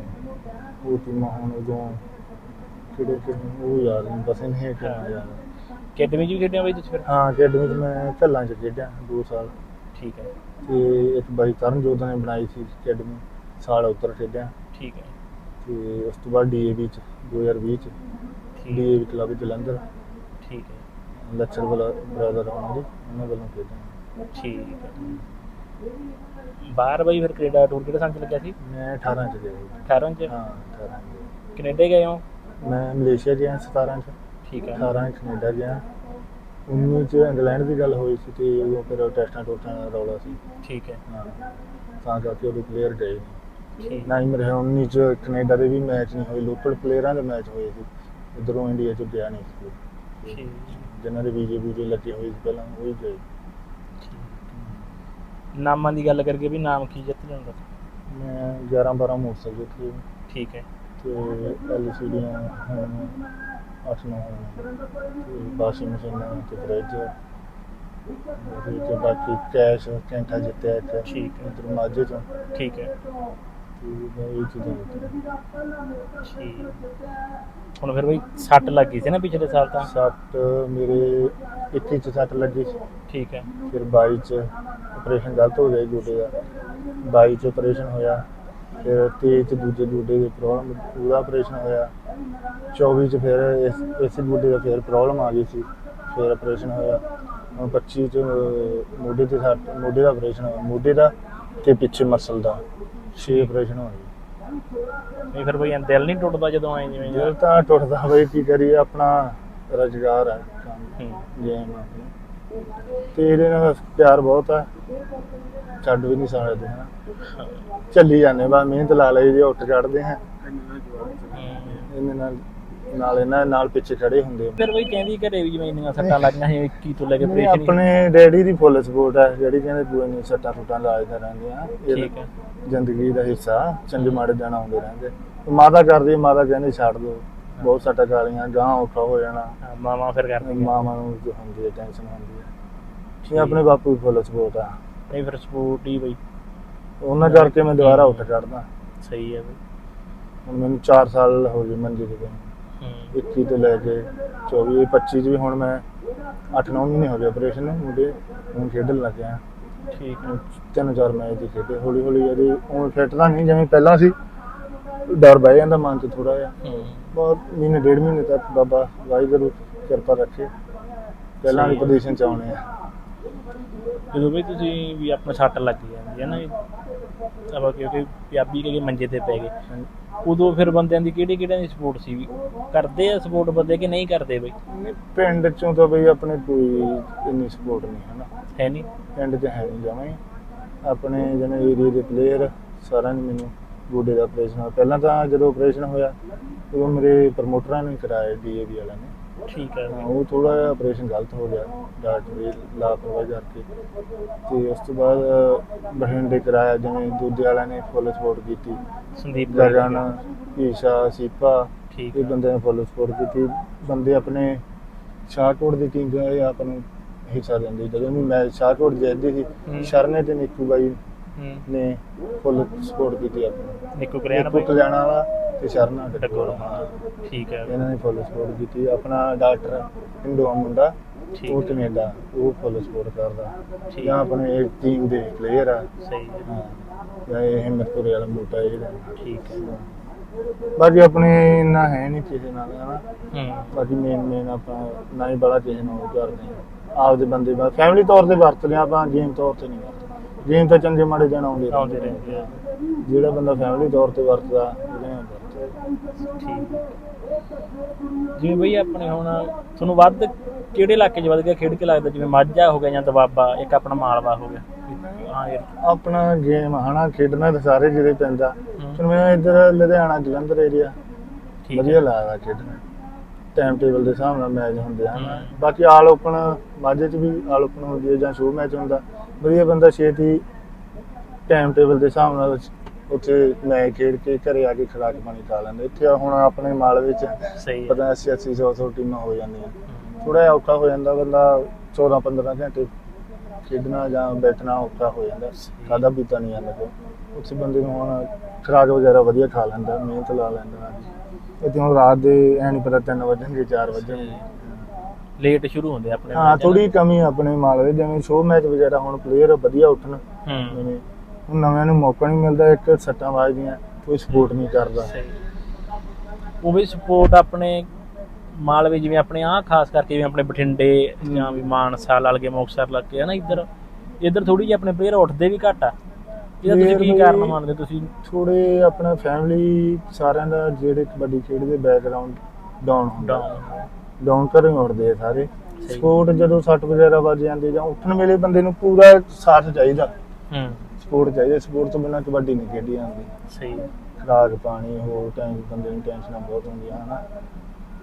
ਉਹ ਟੀਮਾਂ ਹੁਣ ਉਦੋਂ ਕਿਹੜੇ ਕਿਹੜੇ ਉਹ ਯਾਦ ਨਹੀਂ ਬਸ ਟੀਮਾਂ ਯਾਦ। ਆ। ਅਕੈਡਮੀ 'ਚ ਵੀ ਖੇਡਿਆ ਬਾਈ ਤੁਸੀਂ ਫਿਰ? ਹਾਂ ਅਕੈਡਮੀ 'ਚ ਮੈਂ ਝੱਲਾਂ 'ਚ ਖੇਡਿਆ 2 ਸਾਲ। ਠੀਕ ਹੈ। ਤੇ ਇੱਕ ਬਾਈ ਤਰਨਜੋਤ ਨੇ ਬਣਾਈ ਸੀ ਅਕੈਡਮੀ ਸਾਲ ਉੱਤਰ ਖੇਡਿਆ। ਠੀਕ ਹੈ। ਤੇ ਉਸ ਤੋਂ ਬਾਅਦ ਡੀਏਵੀ 'ਚ 2020 ਚ। DAV club Jalandhar. ਠੀਕ ਹੈ। ਲੈਕਚਰ ਵਾਲਾ ਬ੍ਰਦਰ ਉਹਨਾਂ ਦੇ ਉਹਨਾਂ ਵੱਲੋਂ ਖੇਡਿਆ ਠੀਕ ਹੈ। ਬਾਹਰ ਬਾਈ ਫਿਰ ਕੈਨੇਡਾ ਟੂਰ ਕਿਹੜੇ ਸਾਲ 'ਚ ਲੱਗਿਆ ਸੀ? ਮੈਂ 18 ਚ ਗਿਆ ਸੀ। 18 'ਚ? ਹਾਂ 18 ਚ। ਕੈਨੇਡਾ ਗਏ ਹੋ? ਮੈਂ ਮਲੇਸ਼ੀਆ ਗਿਆ 17 ਚ। ਠੀਕ ਹੈ। 18 ਚ ਕੈਨੇਡਾ ਗਿਆ। 19 ਚ ਇੰਗਲੈਂਡ ਦੀ ਗੱਲ ਹੋਈ ਸੀ ਤੇ ਉਦੋਂ ਫਿਰ ਟੈਸਟਾਂ ਟੋਟਾਂ ਦਾ ਰੌਲਾ ਸੀ। ਠੀਕ ਹੈ। ਹਾਂ ਤਾਂ ਕਰਕੇ ਉਹਦੇ ਪਲੇਅਰ ਗਏ। ਨਹੀਂ ਠੀਕ। ਨਾ ਹੀ ਮੇਰੇ 19 ਚ ਕੈਨੇਡਾ ਦੇ ਵੀ ਮੈਚ ਨਹੀਂ ਹੋਏ ਲੋਕਲ ਪਲੇਅਰਾਂ ਦੇ ਮੈਚ ਹੋਏ ਸੀ। ਉਧਰੋਂ ਇੰਡੀਆ ਚ ਗਿਆ ਨਹੀਂ ਸੀ। ਠੀਕ ਜਿਨ੍ਹਾਂ ਦੇ ਵੀਜ਼ੇ ਵੂਜੇ ਲੱਗੇ ਹੋਏ ਸੀ ਪਹਿਲਾਂ ਉਹ ਹੀ। ਗਏ ਨਾਮਾਂ ਦੀ ਗੱਲ ਕਰਕੇ ਵੀ ਨਾਮ ਕੀ ਜਿੱਤ ਜਾਂਦਾ? ਮੈਂ 11 12 ਮੋਟਰਸਾਈਕਲ ਜਿੱਤੇ ਠੀਕ ਹੈ। ਤੇ ਐਲਸੀਡੀਆਂ ਹੁਣ 8 9 ਤੇ ਵਾਸ਼ਿੰਗ ਮਸ਼ੀਨਾਂ ਤੇ ਫਰਿੱਜ ਉਹਦੇ ਤੇ ਬਾਕੀ ਕੈਸ਼ ਕੈਂਠਾ ਜਿੱਤਿਆ ਇੱਕ। ਠੀਕ ਹੈ। ਇਧਰ ਮਾਝੇ ਤੋਂ। ਠੀਕ ਹੈ। ਤੇ ਮੈਂ ਇਹ ਚੀਜ਼ਾਂ ਜਿੱਤੀਆਂ। ਠੀਕ। ਹੁਣ ਫਿਰ ਬਈ ਸੱਟ ਲੱਗੀ ਸੀ ਨਾ ਪਿਛਲੇ ਸਾਲ ਤਾਂ? ਸੱਟ ਮੇਰੇ 21 ਚ ਸੱਟ ਲੱਗੀ ਸੀ। ਠੀਕ ਹੈ। ਫਿਰ 22 ਚ ਆਪਰੇਸ਼ਨ ਗਲਤ ਹੋ ਗਿਆ ਗੋਡੇ ਦਾ। 22 ਚ ਆਪਰੇਸ਼ਨ ਹੋਇਆ। ਫਿਰ 23 ਚ ਦੂਜੇ ਗੋਡੇ ਦੀ ਪ੍ਰੋਬਲਮ ਉਹਦਾ ਆਪਰੇਸ਼ਨ ਹੋਇਆ। 24 ਚ ਫਿਰ ਇਸ ਇਸੇ ਗੋਡੇ ਦਾ ਫਿਰ ਪ੍ਰੋਬਲਮ ਆ ਗਈ ਸੀ। ਫਿਰ ਆਪਰੇਸ਼ਨ ਹੋਇਆ। ਹੁਣ 25 ਚ ਅਹ, ਮੋਢੇ ਤੇ ਸੱਟ ਮੋਢੇ ਦਾ ਆਪਰੇਸ਼ਨ ਹੋਇਆ। ਮੋਢੇ ਦਾ ਤੇ ਪਿੱਛੇ ਮਸਲ ਦਾ। 6 ਆਪਰੇਸ਼ਨ ਹੋਏ। ਨਹੀਂ ਫਿਰ ਬਈ ਐਂ ਦਿਲ ਨਹੀਂ ਟੁੱਟਦਾ ਜਦੋਂ ਆਏ ਜਿਵੇਂ ਦਿਲ ਤਾਂ ਟੁੱਟਦਾ ਬਈ ਕੀ ਕਰੀਏ ਆਪਣਾ ਰੁਜ਼ਗਾਰ ਹੈ ਹੂੰ। ਗੇਮ ਤੇ ਇਹਦੇ ਨਾਲ ਪਿਆਰ ਬਹੁਤ ਆ ਛੱਡ ਵੀ ਨਹੀਂ ਸਕਦੇ ਹਨਾ। ਚੱਲੀ ਜਾਂਦੇ ਬਾ ਮਿਹਨਤ ਲਾ ਲਈ ਜੇ ਉੱਠ ਚੜਦੇ ਹਾਂ। ਇਹਦੇ ਨਾਲ ਨਾਲ ਇਹਨਾਂ ਨਾਲ ਪਿੱਛੇ ਖੜੇ ਹੁੰਦੇ। ਫਿਰ ਬਈ ਕਹਿੰਦੀ ਘਰੇ ਵੀ ਜਿਵੇਂ ਇੰਨੀਆਂ ਸੱਟਾਂ ਲੱਗੀਆਂ ਸੀ 21 ਤੋਂ ਲੈ ਕੇ ਨਹੀਂ, ਆਪਰੇਸ਼ਨ ਆਪਣੇ ਡੈਡੀ ਦੀ ਫੁੱਲ ਸਪੋਰਟ ਹੈ ਜਿਹੜੀ ਕਹਿੰਦੇ ਕੋਈ ਨਹੀਂ ਸੱਟਾਂ ਸੁੱਟਾਂ ਲਾਜਦੇ ਰਹਿੰਦੇ ਆ ਇਹ ਠੀਕ ਹੈ ਜ਼ਿੰਦਗੀ ਦਾ ਹਿੱਸਾ ਚੰਗੇ ਮਾੜੇ ਦਿਨ ਆਉਂਦੇ ਰਹਿੰਦੇ। ਮਾਤਾ ਕਰਦੀ ਮਾਤਾ ਕਹਿੰਦੀ ਛੱਡ ਦੋ ਬਹੁਤ ਸੱਟਾਂ ਗਾਲੀਆਂ ਗਾਂ ਔਖਾ ਹੋ ਜਾਣਾ। ਹਾਂ, ਮਾਵਾਂ ਫਿਰ ਕਰਦੀਆਂ। ਮਾਵਾਂ ਨੂੰ ਜੋ ਹੁੰਦੀ ਹੈ ਟੈਨਸ਼ਨ ਹੁੰਦੀ ਹੈ ਇਹ ਆਪਣੇ ਬਾਪੂ ਦੀ ਫੁੱਲ ਸਪੋਰਟ ਆ। ਨਹੀਂ ਫਿਰ ਸਪੋਰਟ ਹੀ ਬਈ। ਉਹਨਾਂ ਕਰਕੇ ਮੈਂ ਦੁਬਾਰਾ ਉੱਠ ਚੜਦਾ ਸਹੀ ਹੈ ਬਈ। ਹੁਣ ਮੈਨੂੰ 4 ਸਾਲ ਹੋ ਗਏ ਮੰਜੇ ਤੇ ਪਏ ਨੂੰ। ਹੂੰ 21 ਤੋਂ ਲੈ ਕੇ 24 25 ਚ ਵੀ ਹੁਣ ਮੈਂ 8-9 ਮਹੀਨੇ ਹੋ ਗਏ ਆਪਰੇਸ਼ਨ ਨੂੰ ਮੁੰਡੇ ਹੁਣ ਖੇਡਣ ਲੱਗ ਗਿਆ ਠੀਕ ਹੈ ਤਿੰਨ ਚਾਰ ਮੈਚ ਹੀ ਖੇਡੇ ਹੌਲੀ ਹੌਲੀ ਇਹਦੀ ਹੁਣ ਫਿੱਟ ਤਾਂ ਨਹੀਂ ਜਿਵੇਂ ਪਹਿਲਾਂ ਸੀ ਡਰ ਬਹਿ ਜਾਂਦਾ ਮਨ 'ਚ ਥੋੜਾ ਜਿਹਾ। ਬਹੁਤ ਮਹੀਨੇ ਡੇਢ ਮਹੀਨੇ ਤੱਕ ਬਾਬਾ ਵਾਹਿਗੁਰੂ ਕਿਰਪਾ ਰੱਖੇ ਪਹਿਲਾਂ ਦੀ। ਪੋਜੀਸ਼ਨ 'ਚ ਆਉਣੇ ਆ। ਜਦੋਂ ਵੀ ਤੁਸੀਂ ਵੀ ਆਪਣਾ ਸੱਟ ਲੱਗ ਜਾਂਦੀ ਹੈ ਨਾ ਆਪਾਂ ਕਿਉਂਕਿ ਪੰਜਾਬੀ ਕਹੇ ਮੰਜੇ ਤੇ ਪੈ ਗਏ। ਉਦੋਂ ਫਿਰ ਬੰਦਿਆਂ ਦੀ ਕਿਹੜੀ ਕਿਹੜਿਆਂ ਦੀ ਸਪੋਰਟ ਸੀ ਵੀ ਕਰਦੇ ਆ ਸਪੋਰਟ ਬੰਦੇ ਕਿ ਨਹੀਂ ਕਰਦੇ ਬਈ? ਨਹੀਂ, ਪਿੰਡ 'ਚੋਂ ਤਾਂ ਬਈ ਆਪਣੇ ਕੋਈ ਇੰਨੀ ਸਪੋਰਟ ਨਹੀਂ ਹੈ ਨਾ ਹੈ ਨਹੀਂ। ਪਿੰਡ 'ਚ ਹੈ ਨਹੀਂ ਜਮਾਂ ਹੀ। ਆਪਣੇ ਜਿਵੇਂ ਏਰੀਆ ਦੇ ਪਲੇਅਰ ਸਾਰਿਆਂ ਨੇ ਮੈਨੂੰ ਗੋਡੇ ਦਾ ਆਪਰੇਸ਼ਨ ਪਹਿਲਾਂ ਤਾਂ ਜਦੋਂ ਆਪਰੇਸ਼ਨ ਹੋਇਆ ਉਦੋਂ ਮੇਰੇ ਪ੍ਰਮੋਟਰਾਂ ਨੇ ਕਰਾਇਆ ਡੀਏਵੀ ਵਾਲਿਆਂ ਨੇ। ਠੀਕ ਹੈ। ਤਾਂ ਉਹ ਥੋੜਾ ਜਿਹਾ ਆਪਰੇਸ਼ਨ ਗਲਤ ਹੋ ਗਿਆ ਡਾਕਟਰ ਦੀ ਲਾਪਰਵਾਹੀ ਕਰਕੇ। ਤੇ ਉਸ ਤੋਂ ਬਾਅਦ ਬਠਿੰਡੇ ਕਰਾਇਆ ਜਿਵੇਂ ਦੂਜੇ ਵਾਲਿਆਂ ਨੇ ਫੁੱਲ ਸਪੋਰਟ ਕੀਤੀ। ਸੰਦੀਪ ਗਗਨ ਈਸ਼ਾ ਸੀਪਾ ਠੀਕ ਇਹ ਹੈ। ਬੰਦੇ ਨੇ ਫੁੱਲ ਸਪੋਰਟ ਕੀਤੀ। ਬੰਦੇ ਆਪਣੇ ਸ਼ਾਹਕੋਟ ਦੀ ਟੀਮ ਦੇ ਆਪ ਨੂੰ ਹਿੱਸਾ ਦਿੰਦੇ। ਜਦੋਂ ਵੀ ਮੈਚ ਸ਼ਾਹਕੋਟ ਜਿੱਤਦੀ ਹੂੰ। ਸੀ ਸ਼ਰਨੇ ਤੇ ਨਿੱਕੂ ਬਾਈ ਹੂੰ। ਨੇ ਫੁੱਲ ਸਪੋਰਟ ਕੀਤੀ ਆਪਣੀ। ਨਿੱਕੂ ਕਰਿਆਣਾ ਨਿੱਕੂ ਬਈ। ਕਲਿਆਣਾ ਵਾਲਾ ਤੇ ਸ਼ਰਨਾ ਡੱਗੋਲ, ਹਾਂ ਠੀਕ ਹੈ। ਇਹਨਾਂ ਨੇ ਫੁੱਲ ਸਪੋਰਟ ਕੀਤੀ। ਆਪਣਾ ਡਾਕਟਰ ਇੰਡੋ ਮੁੰਡਾ ਠੀਕ ਉਹ। ਕੈਨੇਡਾ ਉਹ ਫੁੱਲ ਸਪੋਰਟ ਕਰਦਾ। ਠੀਕ ਜਾਂ ਆਪਣੇ ਇੱਕ ਟੀਮ ਦੇ ਪਲੇਅਰ ਆ। ਸਹੀ ਹੈ। ਹਾਂ। ਜਾਂ ਇਹ ਹਿੰਮਤਪੁਰ ਵਾਲਾ ਮੋਟਾ ਜਿਹੜਾ ਠੀਕ ਹੈ। ਬਾਕੀ ਆਪਣੇ ਇੰਨਾ ਹੈ ਨਹੀਂ ਕਿਸੇ ਨਾਲ ਹਨਾ। ਹੂੰ। ਬਾਕੀ ਮੇਨ ਮੇਨ ਆਪਾਂ ਨਾ ਹੀ ਬੜਾ ਕਿਸੇ ਨਾਲ ਉਹ ਕਰਦੇ ਹਾਂ। ਆਪਦੇ ਬੰਦੇ ਬਾ ਫੈਮਿਲੀ ਤੌਰ ਤੇ ਵਰਤਦੇ ਹਾਂ ਆਪਾਂ ਗੇਮ ਤੌਰ ਤੇ ਨਹੀਂ ਵਰਤਦੇ। ਗੇਮ ਤਾਂ ਚੰਗੇ ਮਾੜੇ ਦਿਨ ਆਉਂਦੇ ਆਉਂਦੇ ਰਹਿੰਦੇ ਆ। ਜਿਹੜਾ ਬੰਦਾ ਫੈਮਿਲੀ ਤੌਰ ਤੇ ਵਰਤਦਾ ਉਹਦੇ ਨਾਲ ਵਰਤਦਾ। ਠੀਕ। ਜਿਵੇਂ ਬਈ ਆਪਣੇ ਹੁਣ ਤੁਹਾਨੂੰ ਵੱਧ ਕਿਹੜੇ ਇਲਾਕੇ 'ਚ ਵੱਧ ਗਿਆ ਖੇਡ ਕੇ ਲੱਗਦਾ? ਜਿਵੇਂ ਮਾਝਾ ਹੋ ਗਿਆ ਜਾਂ ਦਬਾਬਾ ਇੱਕ ਆਪਣਾ ਮਾਲਵਾ ਹੋ ਗਿਆ। ਵੀ ਹਾਂ ਯਾਰ ਆਪਣਾ ਗੇਮ ਹਨਾ ਖੇਡਣਾ ਤਾਂ ਸਾਰੇ ਜਿਹੜੇ ਪੈਂਦਾ। ਪਰ ਮੈਂ ਇੱਧਰ ਲੁਧਿਆਣਾ ਜਲੰਧਰ ਏਰੀਆ ਵਧੀਆ ਲੱਗਦਾ ਖੇਡਣਾ। ਟਾਈਮ ਟੇਬਲ ਦੇ ਹਿਸਾਬ ਨਾਲ ਮੈਚ ਹੁੰਦੇ ਹਨ। ਬਾਕੀ ਆਲ ਓਪਨ ਮਾਝੇ 'ਚ ਵੀ ਆਲ ਓਪਨ ਹੁੰਦੀ ਹੈ ਜਾਂ ਸ਼ੋਅ ਮੈਚ ਹੁੰਦਾ। ਵਧੀਆ ਬੰਦਾ ਛੇਤੀ ਟਾਈਮ ਟੇਬਲ ਦੇ ਹਿਸਾਬ ਨਾਲ ਉੱਥੇ ਮੈਚ ਖੇਡ ਕੇ ਘਰੇ ਆ ਕੇ ਖੁਰਾਕ ਪਾਣੀ ਖਾ ਲੈਂਦਾ। ਇੱਥੇ ਹੁਣ ਆਪਣੇ ਮਾਲਵੇ 'ਚ ਸਹੀ ਹੈ। ਪਤਾ 80 80 100 100 ਟੀਮਾਂ ਹੋ ਜਾਂਦੀਆਂ। ਥੋੜਾ ਔਖਾ ਹੋ ਜਾਂਦਾ ਬੰਦਾ 14 15 ਘੰਟੇ ਖੇਡਣਾ ਜਾਂ ਬੈਠਣਾ ਔਖਾ ਹੋ ਜਾਂਦਾ। ਖਾਦਾ ਪੀਤਾ ਨਹੀਂ ਜਾਂਦਾ ਫਿਰ ਉੱਥੇ ਬੰਦੇ ਨੂੰ ਹੁਣ ਖੁਰਾਕ ਵਗੈਰਾ ਵਧੀਆ ਖਾ ਲੈਂਦਾ ਮਿਹਨਤ ਲਾ ਲੈਂਦਾ। ਇੱਥੇ ਹੁਣ ਰਾਤ ਦੇ ਐ ਨਹੀਂ ਪਤਾ 3 ਵਜਣਗੇ 4 ਵਜਣਗੇ। ਲੇਟ ਸ਼ੁਰੂ ਹੁੰਦੇ ਆ ਆਪਣੇ ਹਾਂ ਮੈਚ, ਥੋੜੀ ਕਮੀ ਆ ਆਪਣੇ ਮਾਲਵੇ ਜਿਵੇਂ ਸ਼ੋਅ ਮੈਚ ਵਗੈਰਾ ਹੁਣ ਪਲੇਅਰ ਵਧੀਆ ਉੱਠਣ। ਹੂੰ। ਜਿਵੇਂ ਹੁਣ ਨਵਿਆਂ ਨੂੰ ਮੌਕਾ ਨਹੀਂ ਮਿਲਦਾ ਇੱਕ ਸੱਟਾਂ ਵੱਜਦੀਆਂ ਕੋਈ ਸਪੋਰਟ ਨਹੀਂ ਕਰਦਾ। ਸਹੀ। ਉਹ ਵੀ ਸਪੋਰਟ ਆਪਣੇ ਮਾਲਵੇ ਜਿਵੇਂ ਆਪਣੇ ਆ ਖਾਸ ਕਰਕੇ ਜਿਵੇਂ ਆਪਣੇ ਬਠਿੰਡੇ ਜਾਂ ਵੀ ਮਾਨਸਾ ਲਾ ਲਗੇ ਮੁਕਤਸਰ ਲਾ ਕੇ ਹਨਾ ਇੱਧਰ ਇੱਧਰ ਥੋੜੀ ਜਿਹੀ ਆਪਣੇ ਪਲੇਅਰ ਉੱਠਦੇ ਵੀ ਘੱਟ ਆ। ਇਹਦਾ ਤੁਸੀਂ ਕੀ ਕਾਰਨ ਮੰਨਦੇ ਤੁਸੀਂ? ਥੋੜੇ ਆਪਣਾ ਫੈਮਿਲੀ ਸਾਰਿਆਂ ਦਾ ਜਿਹੜੇ ਕਬੱਡੀ ਖੇਡਦੇ ਬੈਕਗ੍ਰਾਉਂਡ ਡਾਊਨ ਹੁੰਦਾ। ਡਾਊਨ ਹੀ ਉੱਠਦੇ ਆ ਸਾਰੇ। ਸਪੋਰਟ ਜਦੋਂ ਸੱਟ ਵਗੈਰਾ ਵੱਜ ਜਾਂਦੇ ਜਾਂ ਉੱਠਣ ਵੇਲੇ ਬੰਦੇ ਨੂੰ ਪੂਰਾ ਸਾਥ ਚਾਹੀਦਾ। ਹੂੰ। ਸਪੋਰਟ ਚਾਹੀਦਾ ਸਪੋਰਟ ਤੋਂ ਬਿਨਾਂ ਕਬੱਡੀ ਨਹੀਂ ਖੇਡੀ ਜਾਂਦੀ। ਸਹੀ ਖਰਾਕ ਪਾਣੀ ਹੋਰ ਟਾਈਮ ਬੰਦੇ ਨੂੰ ਟੈਨਸ਼ਨਾਂ ਬਹੁਤ ਹੁੰਦੀਆਂ ਹਨਾ।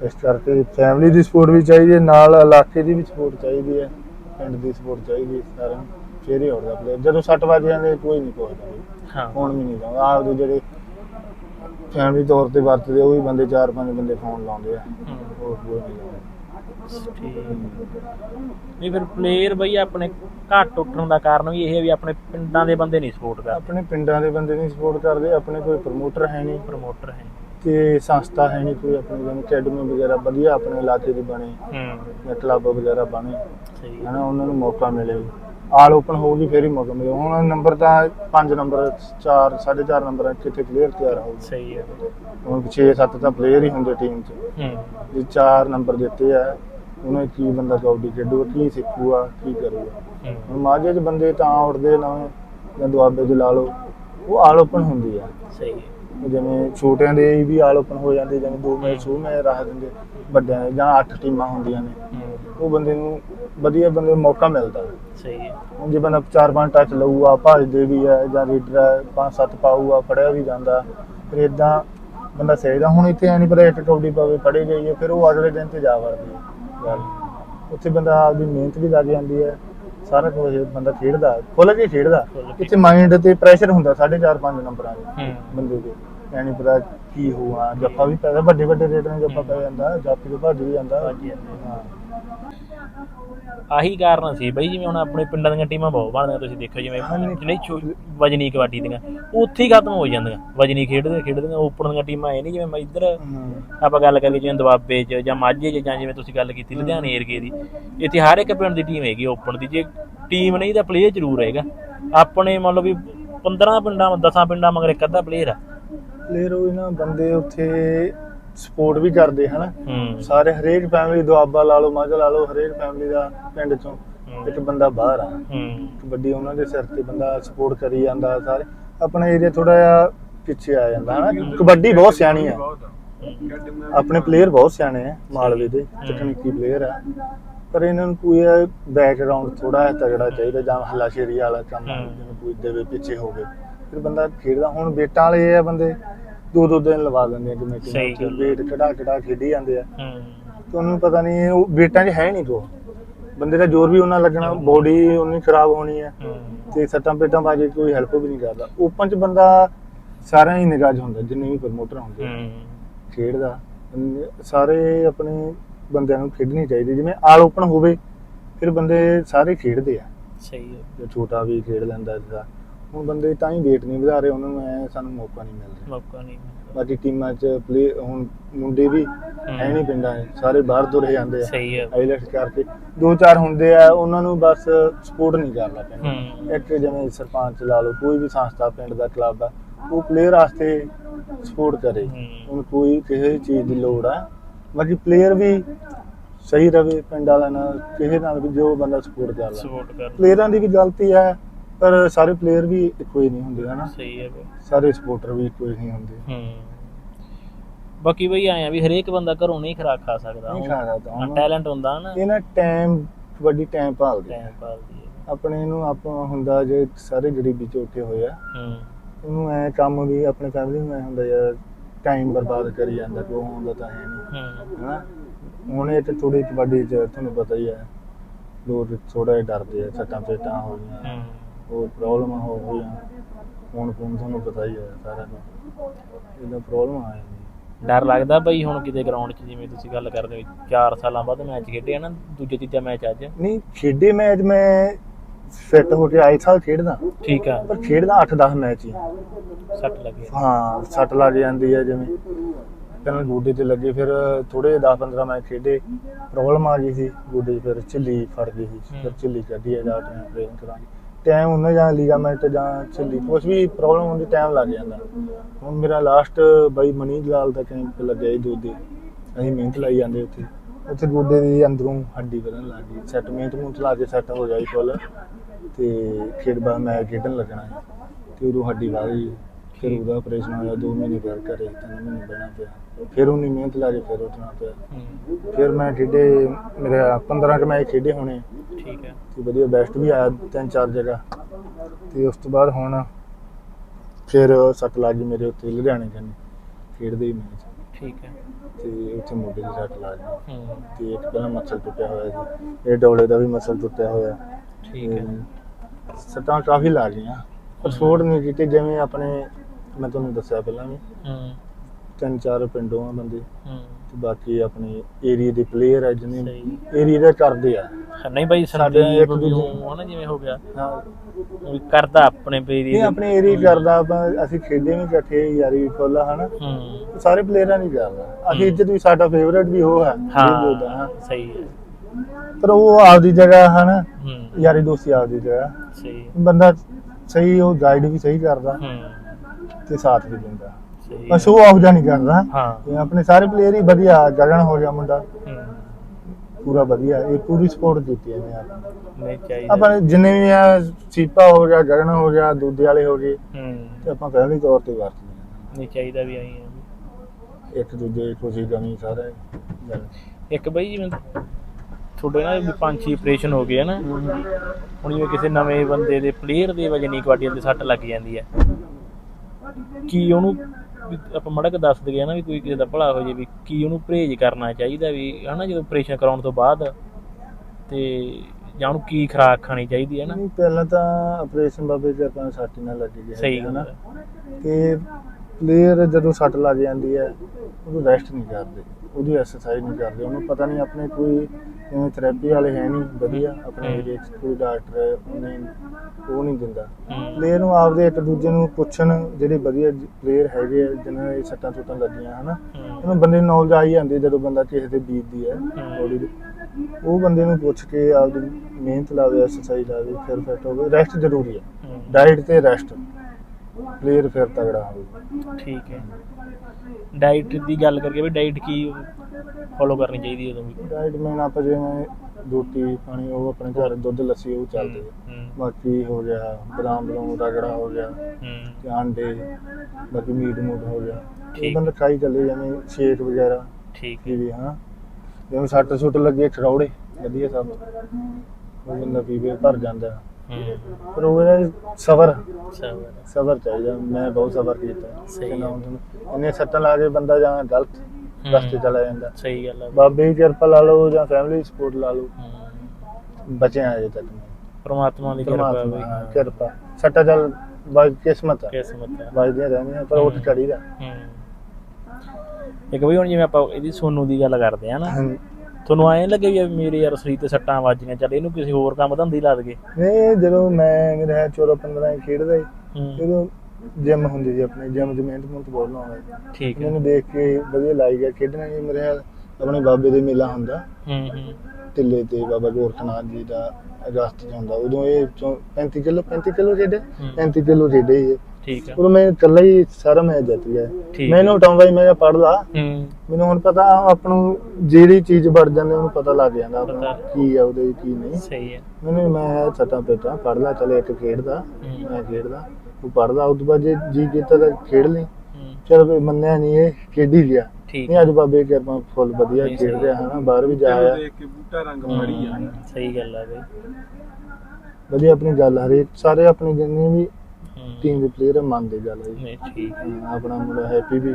ਇਸ ਕਰਕੇ ਫੈਮਿਲੀ ਦੀ ਸਪੋਰਟ ਵੀ ਚਾਹੀਦੀ ਹੈ ਨਾਲ ਇਲਾਕੇ ਦੀ ਵੀ ਸਪੋਰਟ ਚਾਹੀਦੀ ਹੈ ਪਿੰਡ ਦੀ ਸਪੋਰਟ ਚਾਹੀਦੀ ਹੈ ਸਾਰਿਆਂ ਨੂੰ। ਫੇਰ ਹੀ ਉੱਠਦਾ ਪਲੇਅਰ ਜਦੋਂ ਸੱਟ ਵੱਜ ਜਾਂਦੇ ਕੋਈ ਨਹੀਂ ਪੁੱਛਦਾ ਵੀ। ਹਾਂ। ਫੋਨ ਵੀ ਨਹੀਂ ਲਾਉਂਦਾ। ਆਪਦੇ ਜਿਹੜੇ ਫੈਮਿਲੀ ਤੌਰ ਤੇ ਵਰਤਦੇ ਉਹ ਵੀ ਬੰਦੇ ਚਾਰ ਪੰਜ ਬੰਦੇ ਫੋਨ ਲਾਉਂਦੇ ਆ। ਹੂੰ, ਹੋਰ ਕੋਈ ਨਹੀਂ ਲਾਉਂਦਾ। ਨਹੀਂ ਫਿਰ ਪਲੇਅਰ ਬਈ ਆਪਣੇ ਘੱਟ ਉੱਠਣ ਦਾ ਕਾਰਨ ਵੀ ਇਹ ਹੈ ਵੀ ਆਪਣੇ ਪਿੰਡਾਂ ਦੇ ਬੰਦੇ ਨਹੀਂ ਸਪੋਰਟ ਕਰਦੇ। ਆਪਣੇ ਪਿੰਡਾਂ ਦੇ ਬੰਦੇ ਨਹੀਂ ਸਪੋਰਟ ਕਰਦੇ ਆਪਣੇ ਕੋਈ ਪ੍ਰਮੋਟਰ ਹੈ ਨਹੀਂ। ਪ੍ਰਮੋਟਰ ਹੈ ਤੇ ਸੰਸਥਾ ਹੈ ਨਹੀਂ ਕੋਈ ਆਪਣੇ ਜਿਵੇਂ ਅਕੈਡਮੀ ਵਗੈਰਾ ਵਧੀਆ ਆਪਣੇ ਇਲਾਕੇ ਦੀ ਬਣੇ ਹੂੰ। ਜਾਂ ਕਲੱਬ ਵਗੈਰਾ ਬਣੇ ਸਹੀ ਹਨਾ ਉਹਨਾਂ ਨੂੰ ਮੌਕਾ ਮਿਲੇ। ਆਲ ਓਪਨ ਹੋਊਗੀ ਫੇਰ ਹੀ ਮੌਕਾ ਮਿਲੇ। ਹੁਣ ਨੰਬਰ ਤਾਂ 5 ਨੰਬਰ 4 4.5 ਨੰਬਰ ਕਿੱਥੇ ਕਲੀਅਰ ਤਿਆਰ ਹੋਊ ਸਹੀ ਹੈ। ਹੁਣ 6 7 ਤਾਂ ਪਲੇਅਰ ਹੀ ਹੁੰਦੇ ਟੀਮ 'ਚ। ਹੂੰ। ਜੇ 4 ਨੰਬਰ ਦਿੱਤੇ ਆ ਉਹਨੇ ਕੀ ਬੰਦਾ ਕਬੱਡੀ ਖੇਡੂਗਾ ਕੀ ਸਿੱਖੂਗਾ ਕੀ ਕਰੂਗਾ ਹੁਣ ਮਾਝੇ 'ਚ ਬੰਦੇ ਤਾਂ ਉੱਠਦੇ ਨਵੇਂ ਜਾਂ ਦੁਆਬੇ 'ਚ ਲਾ ਲਓ ਉਹ ਆਲ ਓਪਨ ਹੁੰਦੀ ਆ। ਸਹੀ ਹੈ। ਜਿਵੇਂ ਛੋਟਿਆਂ ਦੇ ਵੀ ਆਲ ਓਪਨ ਹੋ ਜਾਂਦੇ ਜਿਵੇਂ ਦੋ ਮੈਚ ਉਹ ਮੈਚ ਰੱਖ ਦਿੰਦੇ ਵੱਡਿਆਂ ਦੇ ਜਾਂ 8 ਟੀਮਾਂ ਹੁੰਦੀਆਂ ਨੇ। ਉਹ ਬੰਦੇ ਨੂੰ ਵਧੀਆ ਬੰਦੇ ਨੂੰ ਮੌਕਾ ਮਿਲਦਾ। ਸਹੀ ਹੈ। ਹੁਣ ਜੇ ਬੰਦਾ ਚਾਰ ਪੰਜ ਟੱਚ ਲਊਗਾ ਭੱਜਦੇ ਵੀ ਹੈ ਜਾਂ ਰੀਡਰ ਹੈ ਪੰਜ ਸੱਤ ਪਾਊਗਾ ਫੜਿਆ ਵੀ ਜਾਂਦਾ। ਫਿਰ ਇਦਾਂ ਬੰਦਾ ਸਹਿਜਦਾ। ਹੁਣ ਇੱਥੇ ਐ ਨਹੀਂ ਪਤਾ ਇੱਕ ਕਬੱਡੀ ਪਵੇ ਫੜੇ ਜਾਈਏ ਫਿਰ ਉਹ ਅਗਲੇ ਦਿਨ ਤੇ ਜਾ ਵੜਦੀ ਹੈ ਗੱਲ ਉੱਥੇ ਬੰਦਾ ਆਪਦੀ ਮਿਹਨਤ ਵੀ ਲੱਗ ਜਾਂਦੀ ਹੈ ਸਾਰਾ ਕੁਝ ਬੰਦਾ ਖੇਡਦਾ ਖੁੱਲ੍ਹ ਕੇ ਖੇਡਦਾ। ਇੱਥੇ ਮਾਈਂਡ ਤੇ ਪ੍ਰੈਸ਼ਰ ਹੁੰਦਾ 4.5 5 ਨੰਬਰਾਂ ਦੇ ਹੂੰ ਬੰਦੇ ਦੇ ਨਹੀਂ ਪਤਾ ਕੀ ਹੋਆ ਜੱਫਾ ਵੀ ਪੈਦਾ ਵੱਡੇ ਵੱਡੇ ਨੂੰ ਜੱਫਾ ਪੈ ਜਾਂਦਾ ਜਾਫੀ ਤੋਂ ਭੱਜ ਵੀ ਜਾਂਦੇ। ਹਾਂ ਆਹੀ ਕਾਰਨ ਸੀ ਬਈ ਜਿਵੇਂ ਹੁਣ ਆਪਣੇ ਪਿੰਡਾਂ ਦੀਆਂ ਟੀਮਾਂ ਬਹੁਤ ਬਣਦੀਆਂ ਤੁਸੀਂ ਦੇਖੋ ਜਿਵੇਂ। ਜਿਹੜੇ ਛੋ- ਵਜਨੀ ਕਬੱਡੀ ਦੀਆਂ ਉਹ ਉੱਥੇ ਹੀ ਖਤਮ ਹੋ ਜਾਂਦੀਆਂ ਵਜਨੀ ਖੇਡਦੇ ਖੇਡਦੇ ਓਪਨ ਦੀਆਂ ਟੀਮਾਂ ਇਹ ਨਹੀਂ ਜਿਵੇਂ ਮੈਂ ਇੱਧਰ ਆਪਾਂ ਗੱਲ ਕਰੀਏ ਜਿਵੇਂ ਦਵਾਬੇ 'ਚ ਜਾਂ ਮਾਝੇ 'ਚ ਜਾਂ ਜਿਵੇਂ ਤੁਸੀਂ ਗੱਲ ਕੀਤੀ ਲੁਧਿਆਣੇ ਏਰੀਏ ਦੀ ਇੱਥੇ ਹਰ ਇੱਕ ਪਿੰਡ ਦੀ ਟੀਮ ਹੈਗੀ ਓਪਨ ਦੀ ਜੇ ਟੀਮ ਨਹੀਂ ਤਾਂ ਪਲੇਅਰ ਜ਼ਰੂਰ ਹੈਗਾ। ਆਪਣੇ ਮੰਨ ਲਓ ਵੀ 15 ਪਿੰਡਾਂ 10 ਪਿੰਡਾਂ ਮਗਰ ਇੱਕ ਅੱਧਾ ਪਲੇਅਰ ਆ। ਪਲੇਅਰ ਉਹ ਨਾ ਬੰਦੇ ਉੱਥੇ ਸਪੋਰਟ ਵੀ ਕਰਦੇ ਹਨਾ। ਹੂੰ। ਸਾਰੇ ਹਰੇਕ ਫੈਮਿਲੀ ਦੁਆਬਾ ਲਾ ਲਓ ਮਾਝਾ ਲਾ ਲਓ ਹਰੇਕ ਫੈਮਿਲੀ ਦਾ ਪਿੰਡ ਚੋਂ ਇੱਕ ਬੰਦਾ ਬਾਹਰ ਆ। ਹੂੰ। ਕਬੱਡੀ ਉਹਨਾਂ ਦੇ ਸਿਰ ਤੇ ਬੰਦਾ ਸਪੋਰਟ ਕਰੀ ਜਾਂਦਾ ਸਾਰੇ। ਆਪਣਾ ਏਰੀਆ ਥੋੜਾ ਜਿਹਾ ਪਿੱਛੇ ਆ ਜਾਂਦਾ ਹਨਾ। ਕਬੱਡੀ ਬਹੁਤ ਸਿਆਣੀ ਆ। ਆਪਣੇ ਪਲੇਅਰ ਬਹੁਤ ਸਿਆਣੇ ਆ ਮਾਲਵੇ ਦੇ। ਤਕਨੀਕੀ ਪਲੇਅਰ ਆ। ਪਰ ਇਹਨਾਂ ਨੂੰ ਕੋਈ ਬੈਕਗ੍ਰਾਉਂਡ ਥੋੜਾ ਜਿਹਾ ਤਗੜਾ ਚਾਹੀਦਾ ਜਾਂ ਹੱਲਾਸ਼ੇਰੀ ਵਾਲਾ ਕੰਮ। ਜਿਹਨੂੰ ਕੋਈ ਦੇਵੇ ਪਿੱਛੇ ਹੋਵੇ। ਫਿਰ ਬੰਦਾ ਖੇਡਦਾ। ਹੁਣ ਬੇਟਾਂ ਵਾਲੇ ਇਹ ਆ ਬੰਦੇ ਦੋ ਦੋ ਦਿਨ ਲਵਾ ਦਿੰਦੇ ਆ ਕਮੇਟੀ ਸਹੀ ਗੱਲ ਆ। ਵੇਟ ਕਢਾ ਕਢਾ ਖੇਡੀ ਜਾਂਦੇ ਆ। ਹੂੰ। ਤੁਹਾਨੂੰ ਪਤਾ ਨਹੀਂ ਉਹ ਬੇਟਾਂ 'ਚ ਹੈ ਨਹੀਂ ਕੋ ਬੰਦੇ ਦਾ ਜ਼ੋਰ ਵੀ ਉਹਨਾਂ ਲੱਗਣਾ ਬੋਡੀ ਉਨੀ ਖਰਾਬ ਹੋਣੀ ਹੈ ਹੂੰ। ਤੇ ਸੱਟਾਂ ਪੇਟਾਂ ਬਾਜੇ ਕੋਈ ਹੈਲਪ ਵੀ ਨਹੀਂ ਕਰਦਾ। ਓਪਨ 'ਚ ਬੰਦਾ ਸਾਰਿਆਂ ਹੀ ਨਿਗਾਹ 'ਚ ਹੁੰਦਾ ਜਿੰਨੇ ਵੀ ਪ੍ਰਮੋਟਰ ਹੁੰਦੇ ਆ, ਹੂੰ। ਖੇਡਦਾ। ਅਮ ਸਾਰੇ ਆਪਣੇ ਬੰਦਿਆਂ ਨੂੰ ਖੇਡਣੀ ਚਾਹੀਦੀ। ਜਿਵੇਂ ਆਲ ਓਪਨ ਹੋਵੇ ਫਿਰ ਬੰਦੇ ਸਾਰੇ ਖੇਡਦੇ ਆ। ਸਹੀ ਹੈ ਜੇ ਛੋਟਾ ਵੀ ਖੇਡ ਲੈਂਦਾ ਜਿੱਦਾਂ ਹੁਣ ਬੰਦੇ ਤਾਂ ਹੀ ਵੇਟ ਨਹੀਂ ਵਧਾ ਰਹੇ ਉਹਨਾਂ ਨੂੰ ਐ ਸਾਨੂੰ ਮੌਕਾ ਨਹੀਂ ਮਿਲ ਰਿਹਾ। ਮੌਕਾ ਨਹੀਂ ਬਾਕੀ ਟੀਮਾਂ 'ਚ ਪਲੇ ਹੁਣ ਮੁੰਡੇ ਵੀ ਹੈ। ਨਹੀਂ ਪਿੰਡਾਂ 'ਚ ਸਾਰੇ ਬਾਹਰ ਤੁਰੇ ਜਾਂਦੇ ਆ। ਸਹੀ ਹੈ ਆਈਲੈਟਸ ਕਰਕੇ ਦੋ ਚਾਰ ਹੁੰਦੇ ਆ ਉਹਨਾਂ ਨੂੰ ਬਸ ਸਪੋਰਟ ਨਹੀਂ ਕਰਨਾ ਪੈਂਦਾ। ਇੱਕ ਜਿਵੇਂ ਸਰਪੰਚ ਲਾ ਲਓ ਕੋਈ ਵੀ ਸੰਸਥਾ ਪਿੰਡ ਦਾ ਕਲੱਬ ਆ ਉਹ ਪਲੇਅਰ ਵਾਸਤੇ ਸਪੋਰਟ ਕਰੇ। ਉਹਨੂੰ ਕੋਈ ਕਿਸੇ ਚੀਜ਼ ਦੀ ਲੋੜ ਆ। ਬਾਕੀ ਪਲੇਅਰ ਵੀ ਸਹੀ ਰਵੇ ਪਿੰਡ ਵਾਲਿਆਂ ਨਾਲ ਕਿਸੇ ਨਾਲ ਵੀ ਜੋ ਬੰਦਾ ਸਪੋਰਟ ਕਰਦਾ ਸਪੋਰਟ ਕਰ ਪਲੇਅਰਾਂ ਦੀ ਵੀ ਗਲਤੀ ਹੈ ਪਰ ਸਾਰੇ ਪਲੇਅਰ ਵੀ ਇੱਕੋ ਹੀ ਨਹੀਂ ਹੁੰਦੇ ਹਨਾ? ਸਹੀ ਹੈ ਬਈ। ਸਾਰੇ ਸਪੋਰਟਰ ਵੀ ਇੱਕੋ ਹੀ ਨਹੀਂ ਹੁੰਦੇ। ਹੂੰ। ਬਾਕੀ ਬਈ ਆਇਆ ਵੀ ਹਰੇਕ ਬੰਦਾ ਘਰੋਂ ਨਹੀਂ ਖਰਾਕ ਖਾ ਸਕਦਾ। ਨਹੀਂ ਖਾ ਸਕਦਾ ਹੁਣ ਟੈਲੈਂਟ ਹੁੰਦਾ ਨਾ। ਇਹ ਨਾ ਟਾਈਮ ਵੱਡੀ ਟਾਈਮ ਭਾਲਦੇ। ਟਾਈਮ ਪਾਲਦੀ ਹੈ। ਆਪਣੇ ਨੂੰ ਆਪਾਂ ਹੁੰਦਾ ਜੇ ਸਾਰੇ ਗਰੀਬੀ ਚ ਉੱਠੇ ਹੋਏ ਆ ਹੂੰ। ਉਹਨੂੰ ਐ ਕੰਮ ਵੀ ਆਪਣੇ ਫੈਮਿਲੀ ਨੂੰ ਐ ਹੁੰਦਾ ਯਾਰ ਟਾਈਮ ਬਰਬਾਦ ਕਰੀ ਜਾਂਦਾ ਕੋਈ ਹੁੰਦਾ ਤਾਂ ਹੈ ਨਹੀਂ। ਹੂੰ। ਹਨਾ? ਹੁਣ ਇਹ ਤੇ ਥੋੜੀ ਕਬੱਡੀ ਚ ਤੁਹਾਨੂੰ ਪਤਾ ਹੀ ਹੈ ਲੋਕ ਥੋੜਾ ਜਿਹਾ ਡਰਦੇ ਆ ਸੱਟਾਂ ਪੇਟਾਂ ਹੋ ਗਈਆਂ ਹੂੰ। ਹੋਰ ਪ੍ਰੋਬਲਮਾਂ ਹੋ ਗਈਆਂ ਹੁਣ ਫੋਨ ਤੁਹਾਨੂੰ ਪਤਾ ਹੀ ਹੈ ਸਾਰਿਆਂ ਨੂੰ। ਇਹਦਾ ਪ੍ਰੋਬਲਮ ਆ ਜਾਂਦੀ ਡਰ ਲੱਗਦਾ ਬਈ ਹੁਣ ਕਿਤੇ ਗਰਾਊਂਡ 'ਚ ਜਿਵੇਂ ਤੁਸੀਂ ਗੱਲ ਕਰਦੇ ਹੋ 4 ਸਾਲਾਂ ਬਾਅਦ ਮੈਚ ਖੇਡਿਆ ਨਾ ਦੂਜੇ ਤੀਜਾ ਮੈਚ ਅੱਜ। ਨਹੀਂ ਖੇਡੇ ਮੈਚ ਮੈਂ ਫਿੱਟ ਹੋ ਕੇ ਆਏ ਸਾਲ ਖੇਡਦਾ। ਠੀਕ ਆ। ਪਰ ਖੇਡਦਾ 8-10 ਮੈਚ ਹੀ। ਸੱਟ ਲੱਗੇ ਹਾਂ ਸੱਟ ਲੱਗ ਜਾਂਦੀ ਹੈ ਜਿਵੇਂ। ਪਹਿਲਾਂ ਗੋਡੇ ਤੇ ਲੱਗੇ ਫਿਰ ਥੋੜੇ 10-15 ਮੈਚ ਖੇਡੇ। ਪ੍ਰੋਬਲਮ ਆ ਗਈ ਸੀ। ਗੋਡੇ 'ਚ ਫਿਰ ਝਿੱਲੀ ਫੜ ਗਈ ਸੀ। ਫਿਰ ਹੂੰ। ਝਿੱਲੀ ਕੱਢੀ ਹੈ ਜਾ ਕੇ ਆਪਰੇਸ਼ਨ ਕਰਾਂਗੇ। ਟਾਈਮ ਹੁੰਦਾ ਜਾਂ ਲੀਗਾਮੈਂਟ ਜਾਂ ਝਿੱਲੀ ਕੁਛ ਵੀ ਪ੍ਰੋਬਲਮ ਹੁੰਦੀ ਟਾਈਮ ਲੱਗ ਜਾਂਦਾ। ਹੁਣ ਮੇਰਾ ਲਾਸਟ ਬਾਈ ਮਨੀ ਜਲਾਲ ਦਾ ਕੈਂਪ ਲੱਗਿਆ ਸੀ ਦੋਦੇ ਅਸੀਂ ਮਿਹਨਤ ਲਾਈ ਜਾਂਦੇ ਉੱਥੇ। ਉੱਥੇ ਗੋਡੇ ਦੀ ਅੰਦਰੋਂ ਹੱਡੀ ਵਧਣ ਲੱਗ ਗਈ। ਸੈੱਟ ਮਿਹਨਤ ਮੁਹਨਤ ਲਾ ਕੇ ਸੈੱਟ ਹੋ ਜਾਈ ਫੁੱਲ ਤੇ ਖੇਡ ਬਾਅਦ ਮੈਂ ਖੇਡਣ ਲੱਗਣਾ ਸੀ, ਤੇ ਉਦੋਂ ਹੱਡੀ ਵਧ ਗਈ। ਫਿਰ ਉਹਦਾ ਆਪਰੇਸ਼ਨ ਹੋਇਆ 2 ਮਹੀਨੇ ਫਿਰ ਘਰੇ 3 ਮਹੀਨੇ ਬਹਿਣਾ ਪਿਆ। ਫਿਰ ਉਹਨੇ ਮਿਹਨਤ ਲਾ ਕੇ ਫਿਰ ਉੱਠਣਾ ਪਿਆ। ਫਿਰ ਮੈਂ ਖੇਡੇ ਮੇਰਾ 15 ਕੁ ਮੈਚ ਖੇਡੇ ਹੋਣੇ। ਠੀਕ ਹੈ। ਤੇ ਵਧੀਆ ਬੈਸਟ ਵੀ ਆਇਆ ਤਿੰਨ ਚਾਰ ਜਗ੍ਹਾ। ਤੇ ਉਸ ਤੋਂ ਬਾਅਦ ਹੁਣ ਫਿਰ ਸੱਟ ਲੱਗ ਗਈ ਮੇਰੇ ਉੱਤੇ ਲੁਧਿਆਣੇ ਕੰਨੀ ਖੇਡਦੇ ਹੀ ਮੈਚ। ਠੀਕ ਹੈ। ਤੇ ਉੱਥੇ ਮੋਢੇ ਦੀ ਸੱਟ ਲੱਗ ਗਈ। ਤੇ ਇੱਕ ਪਹਿਲਾਂ ਮਸਲ ਟੁੱਟਿਆ ਹੋਇਆ ਸੀ ਇਹ ਡੋਲੇ ਦਾ ਵੀ ਮਸਲ ਟੁੱਟਿਆ ਹੋਇਆ। ਠੀਕ ਹੈ। ਸੱਟਾਂ ਕਾਫੀ ਲੱਗ ਗਈਆਂ। ਪਰ ਸਪੋਰਟ ਨਹੀਂ ਕੀਤੀ ਜਿਵੇਂ ਆਪਣੇ ਮੈਂ ਤੁਹਾਨੂੰ ਦੱਸਿਆ ਪਹਿਲਾਂ ਵੀ। ਹੂੰ। ਤਿੰਨ ਚਾਰ ਪਿੰਡੋਂ ਆ ਬੰਦੇ। ਹੂੰ। ਤੇ ਬਾਕੀ ਆਪਣੇ ਏਰੀਆ ਦੇ ਪਲੇਅਰ ਆ ਜਿਹਨੇ ਸਹੀ। ਏਰੀਆ ਦੇ ਕਰਦੇ ਆ। ਨਹੀਂ ਬਾਈ ਸਾਡੇ ਸੰਦੀਪ ਇੱਕ ਵੀ ਦੂਜੇ- ਉਹ ਨਾ ਜਿਵੇਂ ਹੋ ਗਿਆ। ਹਾਂ। ਵੀ ਕਰਦਾ ਆਪਣੇ ਪੇਰੀ ਨਹੀਂ ਆਪਣੇ ਏਰੀਆ ਕਰਦਾ ਆਪਾਂ ਅਸੀਂ ਖੇਡੇ ਵੀ ਇਕੱਠੇ ਯਾਰੀ ਫੁੱਲ ਆ, ਹਨਾ। ਹੂੰ। ਸਾਰੇ ਪਲੇਅਰਾਂ ਨਹੀਂ ਕਰਦਾ। ਅਸੀਂ ਇੱਜ਼ਤ ਵੀ ਸਾਡਾ ਫੇਵਰੇਟ ਵੀ ਉਹ ਹੈ ਇਹ ਬੋਲਦਾ, ਹਾਂ। ਸਹੀ ਹੈ। ਪਰ ਉਹ ਆਪਦੀ ਜਗ੍ਹਾ ਹਨਾ। ਹੂੰ। ਯਾਰੀ ਦੋਸਤੀ ਆਪਦੀ ਜਗ੍ਹਾ। ਸਹੀ ਬੰਦਾ ਸਹੀ ਉਹ ਗਾਈਡ ਵੀ ਸਹੀ ਕਰਦਾ। ਹੂੰ। ਸਾਥ ਵੀ ਦਿੰਦਾ। ਸਹੀ ਬਸ ਉਹ ਆਪ ਜਾ ਨਹੀਂ ਕਰਦਾ। ਹਾਂ। ਤੇ ਆਪਣੇ ਸਾਰੇ ਪਲੇਅਰ ਹੀ ਵਧੀਆ ਗਗਨ ਹੋ ਗਿਆ ਮੁੰਡਾ। ਹੂੰ। ਪੂਰਾ ਵਧੀਆ। ਇਹ ਪੂਰੀ ਸਪੋਰਟ ਦਿੱਤੀ ਇਹਨੇ ਆਪਾਂ ਨਹੀਂ ਚਾਹੀਦਾ। ਆਪਾਂ ਜਿੰਨੇ ਵੀ ਆ ਸੀਪਾ ਹੋ ਗਿਆ ਗਗਨ ਹੋ ਗਿਆ ਦੂਦੇ ਵਾਲੇ ਹੋ ਗਏ ਹੂੰ। ਤੇ ਆਪਾਂ ਪਹਿਲੇ ਤੌਰ ਤੇ ਵਰਤਦੇ ਹਾਂ ਨਹੀਂ ਚਾਹੀਦਾ ਵੀ ਆਈ ਹੈ ਇੱਕ ਦੂਜੇ ਦੀ ਖੁਸ਼ੀ ਗਮੀ ਸਾਰੇ ਗੱਲ ਇੱਕ ਬਈ ਜਿਵੇਂ ਤੁਹਾਡੇ ਨਾਲ ਵੀ ਪੰਜ ਛੇ ਆਪਰੇਸ਼ਨ ਹੋ ਗਏ ਆ ਨਾ। ਹੁਣ ਜਿਵੇਂ ਕਿਸੇ ਨਵੇਂ ਬੰਦੇ ਦੇ ਪਲੇਅਰ ਦੇ ਵਜਨੀ ਕਬੱਡੀ ਦੇ ਸੱਟ ਲੱਗ ਜਾਂਦੀ ਹੈ ਕੀ ਉਹਨੂੰ ਵੀ ਆਪਾਂ ਮੜਕ ਦੱਸ ਦਈਏ ਨਾ ਵੀ ਕੋਈ ਕਿਸੇ ਦਾ ਭਲਾ ਹੋ ਜੇ ਵੀ ਕੀ ਉਹਨੂੰ ਪਰਹੇਜ਼ ਕਰਨਾ ਚਾਹੀਦਾ ਵੀ ਹਨਾ ਜਦੋਂ ਆਪਰੇਸ਼ਨ ਕਰਾਉਣ ਤੋਂ ਬਾਅਦ ਤੇ ਜਾਂ ਉਹਨੂੰ ਕੀ ਖੁਰਾਕ ਖਾਣੀ ਚਾਹੀਦੀ ਹੈ ਨਾ ਨਹੀਂ ਪਹਿਲਾਂ ਤਾਂ ਆਪਰੇਸ਼ਨ ਬਾਬੇ ਦੇ ਆਪਾਂ ਨੂੰ ਸੱਟ ਹੀ ਨਾ ਲੱਗੀ ਜੀ ਸਹੀ ਹੈ। ਤੇ ਪਲੇਅਰ ਜਦੋਂ ਸੱਟ ਲੱਗ ਜਾਂਦੀ ਹੈ ਉਹਨੂੰ ਰੈਸਟ ਨਹੀਂ ਕਰਦੇ ਉਹਦੀ ਐਕਸਰਸਾਈਜ਼ ਨਹੀਂ ਕਰਦੇ ਉਹਨੂੰ ਪਤਾ ਨਹੀਂ ਆਪਣੇ ਕੋਈ ਜਿਵੇਂ ਥੈਰੇਪੀ ਵਾਲੇ ਹੈ ਨਹੀਂ ਵਧੀਆ ਆਪਣੇ। ਏਰੀਆ 'ਚ ਕੋਈ ਡਾਕਟਰ ਹੈ, ਉਹਨੇ ਉਹ ਨਹੀਂ ਦਿੰਦਾ। ਪਲੇਅਰ ਨੂੰ ਆਪਦੇ ਇੱਕ ਦੂਜੇ ਨੂੰ ਪੁੱਛਣ ਜਿਹੜੇ ਵਧੀਆ ਪਲੇਅਰ ਹੈਗੇ ਆ ਜਿਨ੍ਹਾਂ ਦੇ ਸੱਟਾਂ ਸੁੱਟਾਂ ਲੱਗੀਆਂ ਹਨਾ। ਉਹਨੂੰ ਬੰਦੇ ਨੂੰ ਨੌਲੇਜ ਆ ਹੀ ਜਾਂਦੀ ਜਦੋਂ ਬੰਦਾ ਕਿਸੇ ਦੇ ਬੀਤਦੀ ਹੈ ਬੋਡੀ ਦੇ। ਉਹ ਬੰਦੇ ਨੂੰ ਪੁੱਛ ਕੇ ਆਪਦੀ ਮਿਹਨਤ ਲਾਵੇ ਐਕਸਰਸਾਈਜ਼ ਲਾਵੇ ਫਿਰ ਫਿੱਟ ਹੋਵੇ ਰੈਸਟ ਜ਼ਰੂਰੀ ਹੂੰ। ਡਾਈਟ ਤੇ ਰੈਸਟ ਪਲੇਅਰ ਫਿਰ ਤਗੜਾ ਹੋਵੇ। ਠੀਕ ਹੈ। ਡਾਈਟ ਦੀ ਗੱਲ ਕਰਕੇ ਵੀ ਡਾਈਟ ਕੀ ਫੋਲੋ ਕਰਨੀ ਚਾਹੀਦੀ ਹੈ ਉਦੋਂ ਵੀ? ਡਾਈਟ ਮੈਂ ਆਪਾਂ ਜਿਵੇਂ ਰੋਟੀ ਪਾਣੀ ਉਹ ਆਪਣੇ ਘਰ ਦੁੱਧ ਲੱਸੀ ਉਹ ਚੱਲਦੇ ਆ। ਹੂੰ ਬਾਕੀ ਹੋ ਗਿਆ ਬਦਾਮ ਬਦਾਮ ਰਗੜਾ ਹੋ ਗਿਆ। ਹੂੰ। ਤੇ ਆਂਡੇ ਬਾਕੀ ਮੀਟ ਮੂਟ ਹੋ ਗਿਆ। ਠੀਕ। ਇਹ ਬੰਦਾ ਖਾਈ ਚੱਲੇ ਜਿਵੇਂ ਸ਼ੇਕ ਵਗੈਰਾ। ਠੀਕ ਹੈ। ਪੀਵੇ ਹਾਂ। ਜਿਵੇਂ ਸੱਟ ਸੁੱਟ ਲੱਗੇ ਖਰੌੜੇ ਵਧੀਆ ਸਭ। ਉਹ ਬੰਦਾ ਪੀਵੇ ਭਰ ਜਾਂਦਾ। ਪਰ ਉਹ ਇਹਦਾ ਸਬਰ ਸਭ ਸਬਰ ਚਾਹੀਦਾ। ਮੈਂ ਬਹੁਤ ਸਬਰ ਕੀਤਾ। ਸਹੀ ਕਿ ਨਾ ਹੈ। ਹੁਣ ਇੰਨੇ ਸੱਟਾਂ ਲਾ ਕੇ ਬੰਦਾ ਜਾਂ ਗਲਤ ਹੂੰ। ਰਸਤੇ ਚਲਾ ਜਾਂਦਾ। ਸਹੀ ਗੱਲ ਹੈ ਬਾਬੇ ਦੀ ਕਿਰਪਾ ਲਾ ਲਓ ਜਾਂ ਫੈਮਿਲੀ ਸਪੋਰਟ ਲਾ ਲਓ। ਹੂੰ। ਬਚਿਆ ਅਜੇ ਤੱਕ ਪ੍ਰਮਾਤਮਾ ਦੀ ਕਿਰਪਾ ਹਾਂ, ਕਿਰਪਾ। ਸੱਟਾ ਚੱਲ ਬਾਈ ਕਿਸਮਤ ਆ। ਕਿਸਮਤ ਹੈ ਵੱਜਦੀਆਂ ਰਹਿੰਦੀਆਂ ਪਰ ਉੱਠ ਚੜੀਦਾ ਹੂੰ। ਇੱਕ ਬਈ ਹੁਣ ਜਿਵੇਂ ਆਪਾਂ ਇਹਦੀ ਸੋਨੂ ਦੀ ਗੱਲ ਕਰਦੇ ਆ ਨਾ। ਤੁਹਾਨੂੰ ਐਂ ਲੱਗੇ ਵੀ ਮੇਰੇ ਯਾਰ ਸਰੀਰ ਤੇ ਸੱਟਾਂ ਵੱਜੀਆਂ ਚੱਲ ਇਹਨੂੰ ਕਿਸੇ ਹੋਰ ਕੰਮ ਧੰਦੇ ਲਾ ਦਗੇ ਨਹੀਂ ਜਦੋਂ ਮੈਂ ਮੇਰਾ 14 15 ਖੇਡਦਾ ਸੀ ਜਦੋਂ ਜਿਮ ਹੁੰਦੀ ਸੀ ਆਪਣੇ ਜਿਮ ਦੀ ਮਿਹਨਤ ਮੁਹਨਤ ਬਹੁਤ ਲਾਉਂਦਾ ਠੀਕ ਹੈ। ਮੈਨੂੰ ਦੇਖ ਕੇ ਵਧੀਆ ਲੱਗ ਗਿਆ ਖੇਡਣਾ ਜੀ ਮੇਰੇ ਨਾਲ ਆਪਣੇ ਬਾਬੇ ਦੇ ਮੇਲਾ ਹੁੰਦਾ। ਹੂੰ ਹੂੰ। ਢਿੱਲੇ ਤੇ ਬਾਬਾ ਗੋਰਖਨਾਥ ਜੀ ਦਾ ਅਗਸਤ ਚ ਹੁੰਦਾ ਉਦੋਂ ਇਹ ਚੌ- 35 ਕਿਲੋ 35 ਕਿਲੋ ਖੇਡੇ ਹੂੰ। 35 ਕਿਲੋ ਖੇਡੇ। ਠੀਕ ਹੈ ਉਦੋਂ ਮੈਂ ਇਕੱਲਾ ਹੀ ਸਾਰਾ ਮੈਚ ਜਿੱਤ ਗਿਆ। ਮੈਨੂੰ ਉਠਾਉਂਦਾ ਹੀ ਮੈਂ ਪੜ੍ਹ ਲਾ। ਹੂੰ। ਮੈਨੂੰ ਹੁਣ ਪਤਾ ਆਪ ਨੂੰ ਜਿਹੜੀ ਚੀਜ਼ ਵੜ ਜਾਂਦੇ ਉਹਨੂੰ ਪਤਾ ਲੱਗ ਜਾਂਦਾ ਆਪਣਾ। ਕੀ ਆ ਉਹਦੇ ਕੀ ਨਹੀਂ। ਸਹੀ ਹੈ ਮੈਨੂੰ ਮੈਂ ਸੱਟਾਂ ਪੇਟਾਂ ਪੜ੍ਹ ਲਾ ਚਲੇ ਇੱਕ ਖੇਡਦਾ ਮੈਂ ਖੇਡਦਾ। ਤੂੰ ਪੜ੍ਹਦਾ ਉਸ ਤੋਂ ਬਾਅਦ ਜੇ ਜੀ ਕੀਤਾ ਤਾਂ ਖੇਡ ਲਈ। ਚਲ ਵੀ ਮੰਨਿਆ ਨਹੀਂ ਇਹ ਖੇਡੀ ਗਿਆ। ਨਹੀਂ ਅੱਜ ਬਾਬੇ ਕਿਰਪਾ ਫੁੱਲ ਵਧੀਆ ਖੇਡ ਰਿਹਾ ਹਨਾ ਬਾਹਰ ਵੀ ਜਾ ਆਇਆ। ਦੇਖ ਕੇ ਬੂਟਾ ਰੰਗ ਹੂੰ, ਫੜੀ ਆ ਸਹੀ ਗੱਲ ਹੈ ਬਈ। ਵਧੀਆ ਆਪਣੀ ਗੱਲ ਹਰੇਕ ਸਾਰੇ ਆਪਣੇ ਜਿੰਨੇ ਵੀ ਟੀਮ ਦੇ ਪਲੇਅਰ ਮੰਨਦੇ ਗੱਲ ਹੈ। ਨਹੀਂ ਠੀਕ। ਆਪਣਾ ਮੁੰਡਾ ਹੈਪੀ ਵੀ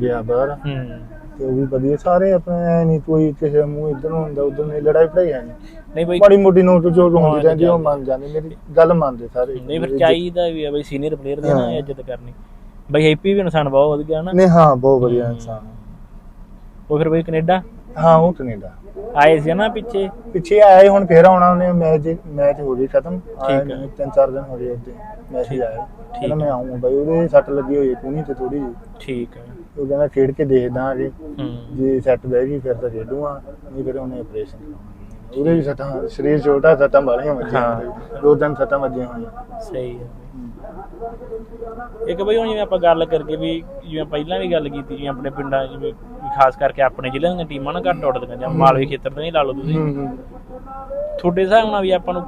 ਗਿਆ ਬਾਹਰ। ਹੂੰ। ਤੇ ਉਹ ਵੀ ਵਧੀਆ ਸਾਰੇ ਆਪਣੇ ਨਹੀਂ ਕੋਈ ਕਿਸੇ ਮੂੰਹ ਇਧਰ ਹੁੰਦਾ ਉਧਰ ਨਹੀਂ ਲੜਾਈ ਪੜਾਈ ਹੈ ਨਹੀਂ ਨਹੀਂ ਬਈ ਮਾੜੀ ਮੋਟੀ ਨੋਟ ਜੋ ਹੁੰਦੀ ਰਹਿੰਦੀ ਉਹ ਜਾਂਦੀ। ਮੰਨ ਜਾਂਦੇ ਮੇਰੀ ਗੱਲ ਮੰਨਦੇ ਸਾਰੇ। ਨਹੀਂ ਫਿਰ ਚਾਹੀਦਾ ਵੀ ਆ ਬਈ ਸੀਨੀਅਰ ਪਲੇਅਰ ਦੀ ਨਾ ਹਾਂ। ਇੱਜ਼ਤ ਕਰਨੀ। ਬਈ ਹੈਪੀ ਵੀ ਇਨਸਾਨ ਬਹੁਤ ਵਧੀਆ ਨਾ ਨਹੀਂ ਹਾਂ ਬਹੁਤ ਵਧੀਆ ਇਨਸਾਨ। ਉਹ ਫਿਰ ਬਈ ਕੈਨੇਡਾ। ਹਾਂ ਉਹ ਕੈਨੇਡਾ ਆਏ ਸੀ ਨਾ ਪਿੱਛੇ? ਪਿੱਛੇ ਆਏ ਹੁਣ ਫੇਰ ਆਉਣਾ ਉਹਨੇ ਮੈਚ ਮੈਚ ਹੋ ਗਈ ਖਤਮ। ਹੈ। ਤਿੰਨ ਚਾਰ ਦਿਨ ਹੋ ਗਏ ਮੈਚ ਹੀ ਆਇਆ। ਠੀਕ। ਮੈਂ ਆਉਂਗਾ ਬਾਈ ਉਹਦੇ ਸੱਟ ਲੱਗੀ ਹੋਈ ਹੈ ਕੂਣੀ ਤੇ ਥੋੜੀ ਜਿਹੀ। ਠੀਕ ਹੈ। ਉਹ ਕਹਿੰਦਾ ਖੇਡ ਕੇ ਦੇਖਦਾ ਜੀ ਜੇ ਸੈੱਟ ਬਹਿ ਗਈ ਫਿਰ ਤਾਂ ਖੇਡੂਗਾ ਨਹੀਂ ਫਿਰ ਉਹਨੇ ਆਪਰੇਸ਼ਨ ਕਰਾਉਣਾ। ਉਹਦੇ ਵੀ ਸੱਟਾਂ ਸਰੀਰ ਛੋਟਾ ਸੱਟਾਂ ਵਾਲੀਆਂ ਵੱਜੀਆਂ। ਉਹਦੇ। ਦੋ ਤਿੰਨ ਸੱਟਾਂ ਵੱਜੀਆਂ ਹੋਈਆਂ। ਸਹੀ ਹੈ। ਇੱਕ ਬਈ ਹੁਣ ਜਿਵੇਂ ਆਪਾਂ ਗੱਲ ਕਰਕੇ ਵੀ ਜਿਵੇਂ ਪਹਿਲਾਂ ਵੀ ਗੱਲ ਕੀਤੀ ਜਿਵੇਂ ਆਪਣੇ ਪਿੰਡਾਂ ਜਿਵੇਂ ਖਾਸ ਕਰਕੇ ਆਪਣੇ ਜ਼ਿਲ੍ਹਿਆਂ ਦੀਆਂ ਟੀਮਾਂ ਨਾ ਘੱਟ ਉੱਡਦੀਆਂ ਜਾਂ ਮਾਲਵੇ ਖੇਤਰ ਤੋਂ ਹੀ ਲਾ ਲਓ ਤੁਸੀਂ। ਤੁਹਾਡੇ ਹਿਸਾਬ ਨਾਲ ਵੀ ਆਪਾਂ ਨੂੰ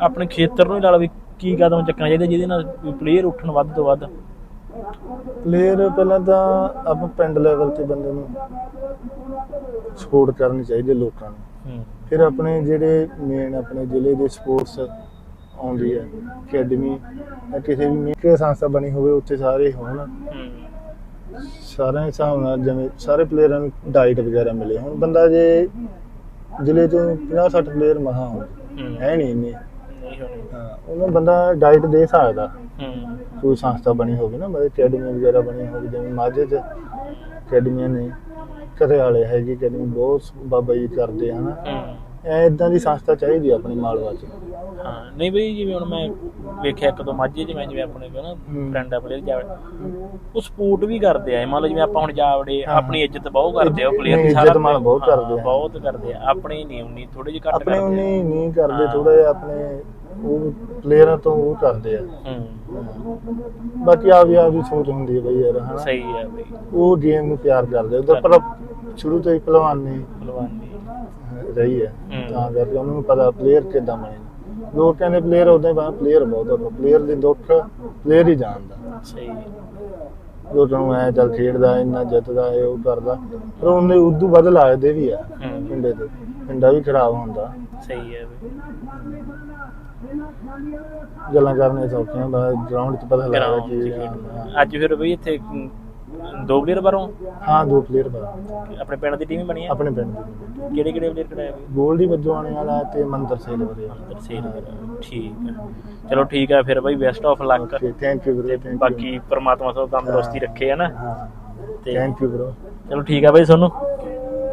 ਆਪਣੇ ਖੇਤਰ ਨੂੰ ਹੀ ਲਾ ਲਓ ਵੀ ਕੀ ਕਦਮ ਚੱਕਣਾ ਚਾਹੀਦਾ ਜਿਹਦੇ ਨਾਲ ਪਲੇਅਰ ਉੱਠਣ ਵੱਧ ਤੋਂ ਵੱਧ। ਪਲੇਅਰ ਪਹਿਲਾਂ ਤਾਂ ਆਪਾਂ ਪਿੰਡ ਲੈਵਲ ਤੇ ਬੰਦੇ ਨੂੰ ਸਪੋਰਟ ਕਰਨੀ ਚਾਹੀਦੀ ਲੋਕਾਂ ਨੂੰ। ਫਿਰ ਆਪਣੇ ਜਿਹੜੇ ਮੇਨ ਆਪਣੇ ਜ਼ਿਲ੍ਹੇ ਦੇ ਸਪੋਰਟਸ ਆਉਂਦੀ ਹੈ ਅਕੈਡਮੀ ਜਾਂ ਕਿਸੇ ਵੀ ਮੇਕੇ ਸੰਸਥਾ ਬਣੀ ਹੋਵੇ ਉੱਥੇ ਸਾਰੇ ਹੋਣ। ਸਾਰਿਆਂ ਦੇ ਹਿਸਾਬ ਨਾਲ ਜਿਵੇਂ ਸਾਰੇ ਪਲੇਅਰਾਂ ਨੂੰ ਡਾਈਟ ਵਗੈਰਾ ਮਿਲੇ। ਹੁਣ ਬੰਦਾ ਜੇ ਜ਼ਿਲ੍ਹੇ ਤੋਂ 50 60 ਪਲੇਅਰ ਮਹਾ ਹੋਣ ਹੂੰ। ਹੈ ਨਹੀਂ ਇੰਨੇ। ਨਹੀਂ ਹੋਣੀ। ਹਾਂ ਉਹਨੂੰ ਬੰਦਾ ਡਾਈਟ ਦੇ ਸਕਦਾ। ਹੂੰ। ਕੋਈ ਸੰਸਥਾ ਬਣੀ ਹੋਵੇ ਨਾ ਮਤਲਬ ਅਕੈਡਮੀ ਵਗੈਰਾ ਬਣੀ ਹੋਵੇ ਜਿਵੇਂ ਮਾਝੇ 'ਚ ਅਕੈਡਮੀਆਂ ਨੇ ਵਾਲੇ ਹੈਗੀ ਅਕੈਡਮੀ ਬਹੁਤ ਬਾਬਾ ਜੀ ਕਰਦੇ ਹਨਾ। ਇਦਾਂ ਦੀ ਸੰਸਥਾ ਚਾਹੀਦੀ ਆ ਆਪਣੀ ਮਾਲਵਾ 'ਚ? ਹਾਂ ਨਹੀਂ ਬਈ ਜਿਵੇਂ ਹੁਣ ਮੈਂ ਵੇਖਿਆ ਇੱਕ ਦੋ ਮਾਝੇ ਮੈਂ ਜਿਵੇਂ ਆਪਣੇ ਕੋਲ ਨਾ ਹੂੰ। ਫਰੈਂਡ ਆ ਪਲੇਅਰ ਜਾਵੜੇ ਉਹ ਸਪੋਰਟ ਵੀ ਕਰਦੇ ਆ। ਮੰਨ ਲਓ ਜਿਵੇਂ ਆਪਾਂ ਹੁਣ ਜਾਵੜੇ ਹਾਂ। ਆਪਣੀ ਇੱਜ਼ਤ ਬਹੁਤ ਕਰਦੇ ਆ ਉਹ ਪਲੇਅਰ ਦੀ ਇੱਜ਼ਤ ਮਾਣ ਬਹੁਤ ਹਾਂ, ਕਰਦੇ ਆ। ਬਹੁਤ ਕਰਦੇ ਆ। ਆਪਣੇ ਨਹੀਂ ਉਨੀ ਥੋੜੇ ਜਿਹੇ ਘੱਟ ਆਪਣੇ ਕਰਦੇ ਉਹਨੇ ਨਹੀਂ ਕਰਦੇ ਹਾਂ। ਥੋੜਾ ਜਿਹਾ ਆਪਣੇ ਉਹ ਪਲੇਅਰਾਂ ਤੋਂ ਉਹ ਕਰਦੇ ਆ। ਆ ਹੂੰ। ਬਾਕੀ ਆਪ ਹੀ ਆਪ ਦੀ ਸੋਚ ਹੁੰਦੀ ਹੈ ਬਈ ਯਾਰ ਹਨਾ। ਸਹੀ ਹੈ ਬਈ। ਉਹ ਗੇਮ ਨੂੰ ਪਿਆਰ ਕਰਦੇ ਉਧਰ ਪਰ ਸ਼ੁਰੂ ਤੋਂ ਹੀ ਪਹਿਲਵਾਨੀ ਪਹਿਲਵਾਨੀ ਰਹੀ ਹੈ। ਤਾਂ ਕਰਕੇ ਉਹਨਾਂ ਨੂੰ ਪਤਾ ਪਲੇਅਰ ਕਿੱਦਾਂ ਬਣੇ ਨੇ। ਲੋਕ ਕਹਿੰਦੇ ਪਲੇਅਰ ਹੀ ਬਣਾ ਪਲੇਅਰ ਬਹੁਤ ਆ ਪਲੇਅਰ ਦੇ ਦੁੱਖ ਪਲੇਅਰ ਹੀ ਜਾਣਦਾ। ਸਹੀ ਹੈ। ਲੋਕਾਂ ਨੂੰ ਐ ਚੱਲ ਖੇਡਦਾ ਇੰਨਾ ਜਿੱਤਦਾ ਇਹ ਉਹ ਕਰਦਾ। ਪਰ ਉਹਨੇ ਉਦੋਂ ਵੱਧ ਲੱਗਦੇ ਵੀ ਆ ਪਿੰਡੇ ਤੇ ਪਿੰਡਾ ਵੀ ਖਰਾਬ ਹੁੰਦਾ। ਸਹੀ ਹੈ ਬਈ ਗੱਲਾਂ ਕਰਨੇ ਸੌਖੀਆਂ ਬਸ ਗਰਾਊਂਡ 'ਚ ਪਤਾ ਲੱਗਦਾ 'ਚ ਖੇਡਣਾ। ਅੱਜ ਫਿਰ ਬਈ ਇੱਥੇ ਅਮ, ਦੋ ਪਲੇਅਰ ਬਾਹਰੋਂ? ਹਾਂ ਦੋ ਪਲੇਅਰ ਬਾ ਆਪਣੇ ਪਿੰਡ ਦੀ ਟੀਮ ਹੀ ਬਣੀ ਹੈ? ਆਪਣੇ ਪਿੰਡ ਦੇ ਕਿਹੜੇ ਕਿਹੜੇ ਪਲੇਅਰ ਖੜਾਏ ਬਈ ਗੋਲਡੀ ਵੱਜੋਂ ਆਣੇ ਵਾਲਾ ਤੇ ਮੰਦਰ ਸੇਲ ਵਰੇ ਤਰਸੇਲ ਠੀਕ ਹੈ। ਚਲੋ ਠੀਕ ਹੈ ਫਿਰ ਬਈ best of luck okay thank you ਵੀਰੇ ਬਾਕੀ ਪ੍ਰਮਾਤਮਾ ਸਭ ਤੰਦਰੁਸਤੀ ਰੱਖੇ ਹੈ ਨਾ? ਹਾਂ। ਤੇ ਥੈਂਕ ਯੂ ਬ్రో ਚਲੋ ਠੀਕ ਹੈ ਬਈ ਤੁਹਾਨੂੰ